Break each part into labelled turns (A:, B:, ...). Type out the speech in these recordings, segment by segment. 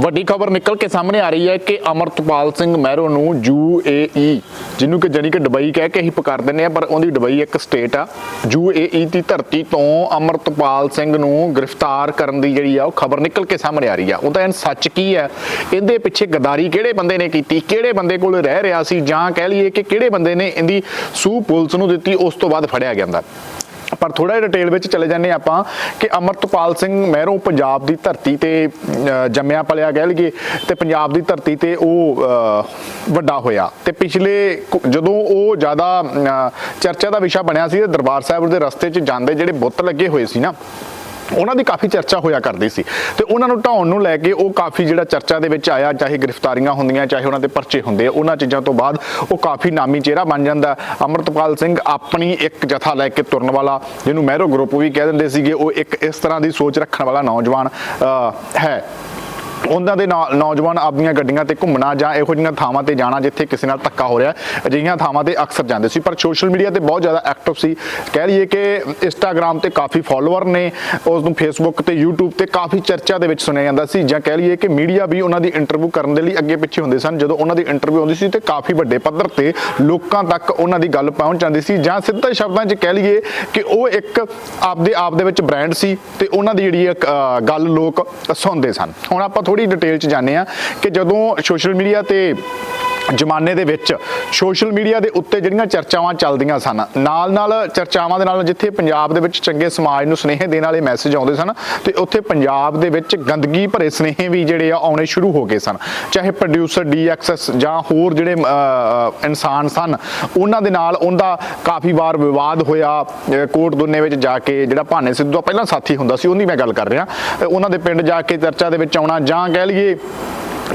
A: ਵੱਡੀ ਖਬਰ ਨਿਕਲ ਕੇ ਸਾਹਮਣੇ ਆ ਰਹੀ ਹੈ ਕਿ ਅਮਰਤਪਾਲ ਸਿੰਘ ਮਹਿਰੋ ਨੂੰ UAE ਜਿਹਨੂੰ ਕਿ ਜਾਨੀ ਕਿ ਦੁਬਈ ਕਹਿ ਕੇ ਹੀ ਪੁਕਾਰ ਦਿੰਦੇ ਆ, ਪਰ ਉਹਦੀ ਦੁਬਈ ਇੱਕ ਸਟੇਟ ਆ। UAE ਦੀ ਧਰਤੀ ਤੋਂ ਅਮਰਤਪਾਲ ਸਿੰਘ ਨੂੰ ਗ੍ਰਿਫਤਾਰ ਕਰਨ ਦੀ ਜਿਹੜੀ ਆ, ਉਹ ਖਬਰ ਨਿਕਲ ਕੇ ਸਾਹਮਣੇ ਆ ਰਹੀ ਆ। ਉਹਦਾ ਇਹ ਸੱਚ ਕੀ ਹੈ? ਇਹਦੇ ਪਿੱਛੇ ਗਦਾਰੀ ਕਿਹੜੇ ਬੰਦੇ ਨੇ ਕੀਤੀ? ਕਿਹੜੇ ਬੰਦੇ ਕੋਲ ਰਹਿ ਰਿਹਾ ਸੀ? ਜਾਂ ਕਹਿ ਲਈਏ ਕਿ ਕਿਹੜੇ ਬੰਦੇ ਨੇ ਇਹਦੀ ਸੂ ਪੁਲਿਸ ਨੂੰ ਦਿੱਤੀ, ਉਸ ਤੋਂ ਬਾਅਦ ਫੜਿਆ ਗਿਆ ਪਰ ਥੋੜਾ ਜਿਹਾ ਡਿਟੇਲ ਵਿੱਚ ਚਲੇ ਜਾਂਦੇ ਹਾਂ ਆਪਾਂ ਕਿ ਅਮਰਤਪਾਲ ਸਿੰਘ ਮਹਿਰੋਂ ਪੰਜਾਬ ਦੀ ਧਰਤੀ ਤੇ ਅਹ, ਜੰਮਿਆ ਪਲਿਆ ਕਹਿ ਲਈਏ ਤੇ ਪੰਜਾਬ ਦੀ ਧਰਤੀ ਤੇ ਉਹ ਅਹ, ਵੱਡਾ ਹੋਇਆ। ਤੇ ਪਿਛਲੇ ਜਦੋਂ ਉਹ ਜ਼ਿਆਦਾ ਅਹ, ਚਰਚਾ ਦਾ ਵਿਸ਼ਾ ਬਣਿਆ ਸੀ ਦਰਬਾਰ ਸਾਹਿਬ ਦੇ ਰਸਤੇ 'ਚ ਜਾਂਦੇ ਜਿਹੜੇ ਬੁੱਤ ਲੱਗੇ ਹੋਏ ਸੀ ਨਾ ਉਹਨਾਂ ਦੀ ਕਾਫੀ ਚਰਚਾ ਹੋਇਆ ਕਰਦੀ ਸੀ ਤੇ ਉਹਨਾਂ ਨੂੰ ਢਾਉਣ ਨੂੰ ਲੈ ਕੇ ਉਹ ਕਾਫੀ ਜਿਹੜਾ ਚਰਚਾ ਦੇ ਵਿੱਚ ਆਇਆ ਚਾਹੇ ਗ੍ਰਿਫਤਾਰੀਆਂ ਹੁੰਦੀਆਂ ਚਾਹੇ ਉਹਨਾਂ ਦੇ ਪਰਚੇ ਹੁੰਦੇ ਆ ਉਹਨਾਂ ਚੀਜ਼ਾਂ ਤੋਂ ਬਾਅਦ ਉਹ ਕਾਫੀ ਨਾਮੀ ਚਿਹਰਾ ਬਣ ਜਾਂਦਾ। ਅਮਰਤਪਾਲ ਸਿੰਘ ਆਪਣੀ ਇੱਕ ਜਥਾ ਲੈ ਕੇ ਤੁਰਨ ਵਾਲਾ ਜਿਹਨੂੰ ਮਹਿਰੋ ਗਰੁੱਪ ਵੀ ਕਹਿ ਦਿੰਦੇ ਸੀਗੇ ਉਹ ਇੱਕ ਇਸ ਤਰ੍ਹਾਂ ਦੀ ਸੋਚ ਰੱਖਣ ਵਾਲਾ ਨੌਜਵਾਨ ਅਹ, ਹੈ। ਉਹਨਾਂ ਦੇ ਨਾਲ ਨੌਜਵਾਨ ਆਪਣੀਆਂ ਗੱਡੀਆਂ ਤੇ ਘੁੰਮਣਾ ਜਾਂ ਇਹੋ ਜਿਹੀਆਂ ਥਾਵਾਂ ਤੇ ਜਾਣਾ ਜਿੱਥੇ ਕਿਸੇ ਨਾਲ ਧੱਕਾ ਹੋ ਰਿਹਾ ਅਜਿਹੀਆਂ ਥਾਵਾਂ ਤੇ ਅਕਸਰ ਜਾਂਦੇ ਸੀ। ਪਰ ਸੋਸ਼ਲ ਮੀਡੀਆ ਤੇ ਬਹੁਤ ਜ਼ਿਆਦਾ ਐਕਟਿਵ ਸੀ। ਕਹਿ ਲਈਏ ਕਿ ਇੰਸਟਾਗ੍ਰam ਤੇ ਕਾਫੀ ਫਾਲੋਅਰ ਨੇ ਉਸ ਨੂੰ ਫੇਸਬੁੱਕ ਤੇ YouTube ਤੇ ਕਾਫੀ ਚਰਚਾ ਦੇ ਵਿੱਚ ਸੁਣਿਆ ਜਾਂਦਾ ਸੀ ਜਾਂ ਕਹਿ ਲਈਏ ਕਿ ਮੀਡੀਆ ਵੀ ਉਹਨਾਂ ਦੀ ਇੰਟਰਵਿਊ ਕਰਨ ਦੇ ਲਈ ਅੱਗੇ ਪਿੱਛੇ ਹੁੰਦੇ ਸਨ ਜਦੋਂ ਉਹਨਾਂ ਦੀ ਇੰਟਰਵਿਊ ਆਉਂਦੀ ਸੀ ਤੇ ਕਾਫੀ ਵੱਡੇ ਪੱਧਰ ਤੇ ਲੋਕਾਂ ਤੱਕ ਉਹਨਾਂ ਦੀ ਗੱਲ ਪਹੁੰਚ ਜਾਂਦੀ ਸੀ ਜਾਂ ਸਿੱਧੇ ਸ਼ਬਦਾਂ 'ਚ ਕਹਿ ਲਈਏ ਕਿ ਉਹ ਇੱਕ ਆਪਦੇ ਆਪ ਦੇ ਵਿੱਚ ਬ੍ਰਾਂਡ ਸੀ ਤੇ ਉਹਨਾਂ ਦੀ ਜਿਹੜੀ ਇੱਕ, ਗੱਲ ਲੋਕ ਸੁਣਦੇ ਸਨ। ਹੁਣ ਆਪਾਂ ਥੋੜੀ ਡਿਟੇਲ 'ਚ ਜਾਣਦੇ ਆ ਕਿ ਜਦੋਂ ਸੋਸ਼ਲ ਮੀਡੀਆ ਤੇ ਜਮਾਨੇ ਦੇ ਵਿੱਚ ਸੋਸ਼ਲ ਮੀਡੀਆ ਦੇ ਉੱਤੇ ਜਿਹੜੀਆਂ ਚਰਚਾਵਾਂ ਚੱਲਦੀਆਂ ਸਨ ਨਾਲ ਨਾਲ ਚਰਚਾਵਾਂ ਦੇ ਨਾਲ ਜਿੱਥੇ ਪੰਜਾਬ ਦੇ ਵਿੱਚ ਚੰਗੇ ਸਮਾਜ ਨੂੰ ਸੁਨੇਹੇ ਦੇਣ ਵਾਲੇ ਮੈਸੇਜ ਆਉਂਦੇ ਸਨ ਤੇ ਉੱਥੇ ਪੰਜਾਬ ਦੇ ਵਿੱਚ ਗੰਦਗੀ ਭਰੇ ਸੁਨੇਹੇ ਵੀ ਜਿਹੜੇ ਆ ਆਉਣੇ ਸ਼ੁਰੂ ਹੋ ਗਏ ਸਨ। ਚਾਹੇ ਪ੍ਰੋਡਿਊਸਰ ਡੀਐਕਸਐਸ ਜਾਂ ਹੋਰ ਜਿਹੜੇ ਇਨਸਾਨ ਸਨ ਉਹਨਾਂ ਦੇ ਨਾਲ ਉਹਦਾ ਕਾਫੀ ਵਾਰ ਵਿਵਾਦ ਹੋਇਆ। ਅਹ, ਕੋਟ ਦੁੰਨੇ ਵਿੱਚ ਜਾ ਕੇ ਜਿਹੜਾ ਭਾਨੇ ਸਿੱਧੂ ਦਾ ਪਹਿਲਾਂ ਸਾਥੀ ਹੁੰਦਾ ਸੀ ਉਹਦੀ ਮੈਂ ਗੱਲ ਕਰ ਰਿਹਾ। ਅਹ, ਉਹਨਾਂ ਦੇ ਪਿੰਡ ਜਾ ਕੇ ਚਰਚਾ ਦੇ ਵਿੱਚ ਆਉਣਾ ਜਾਂ ਕਹਿ ਲਈਏ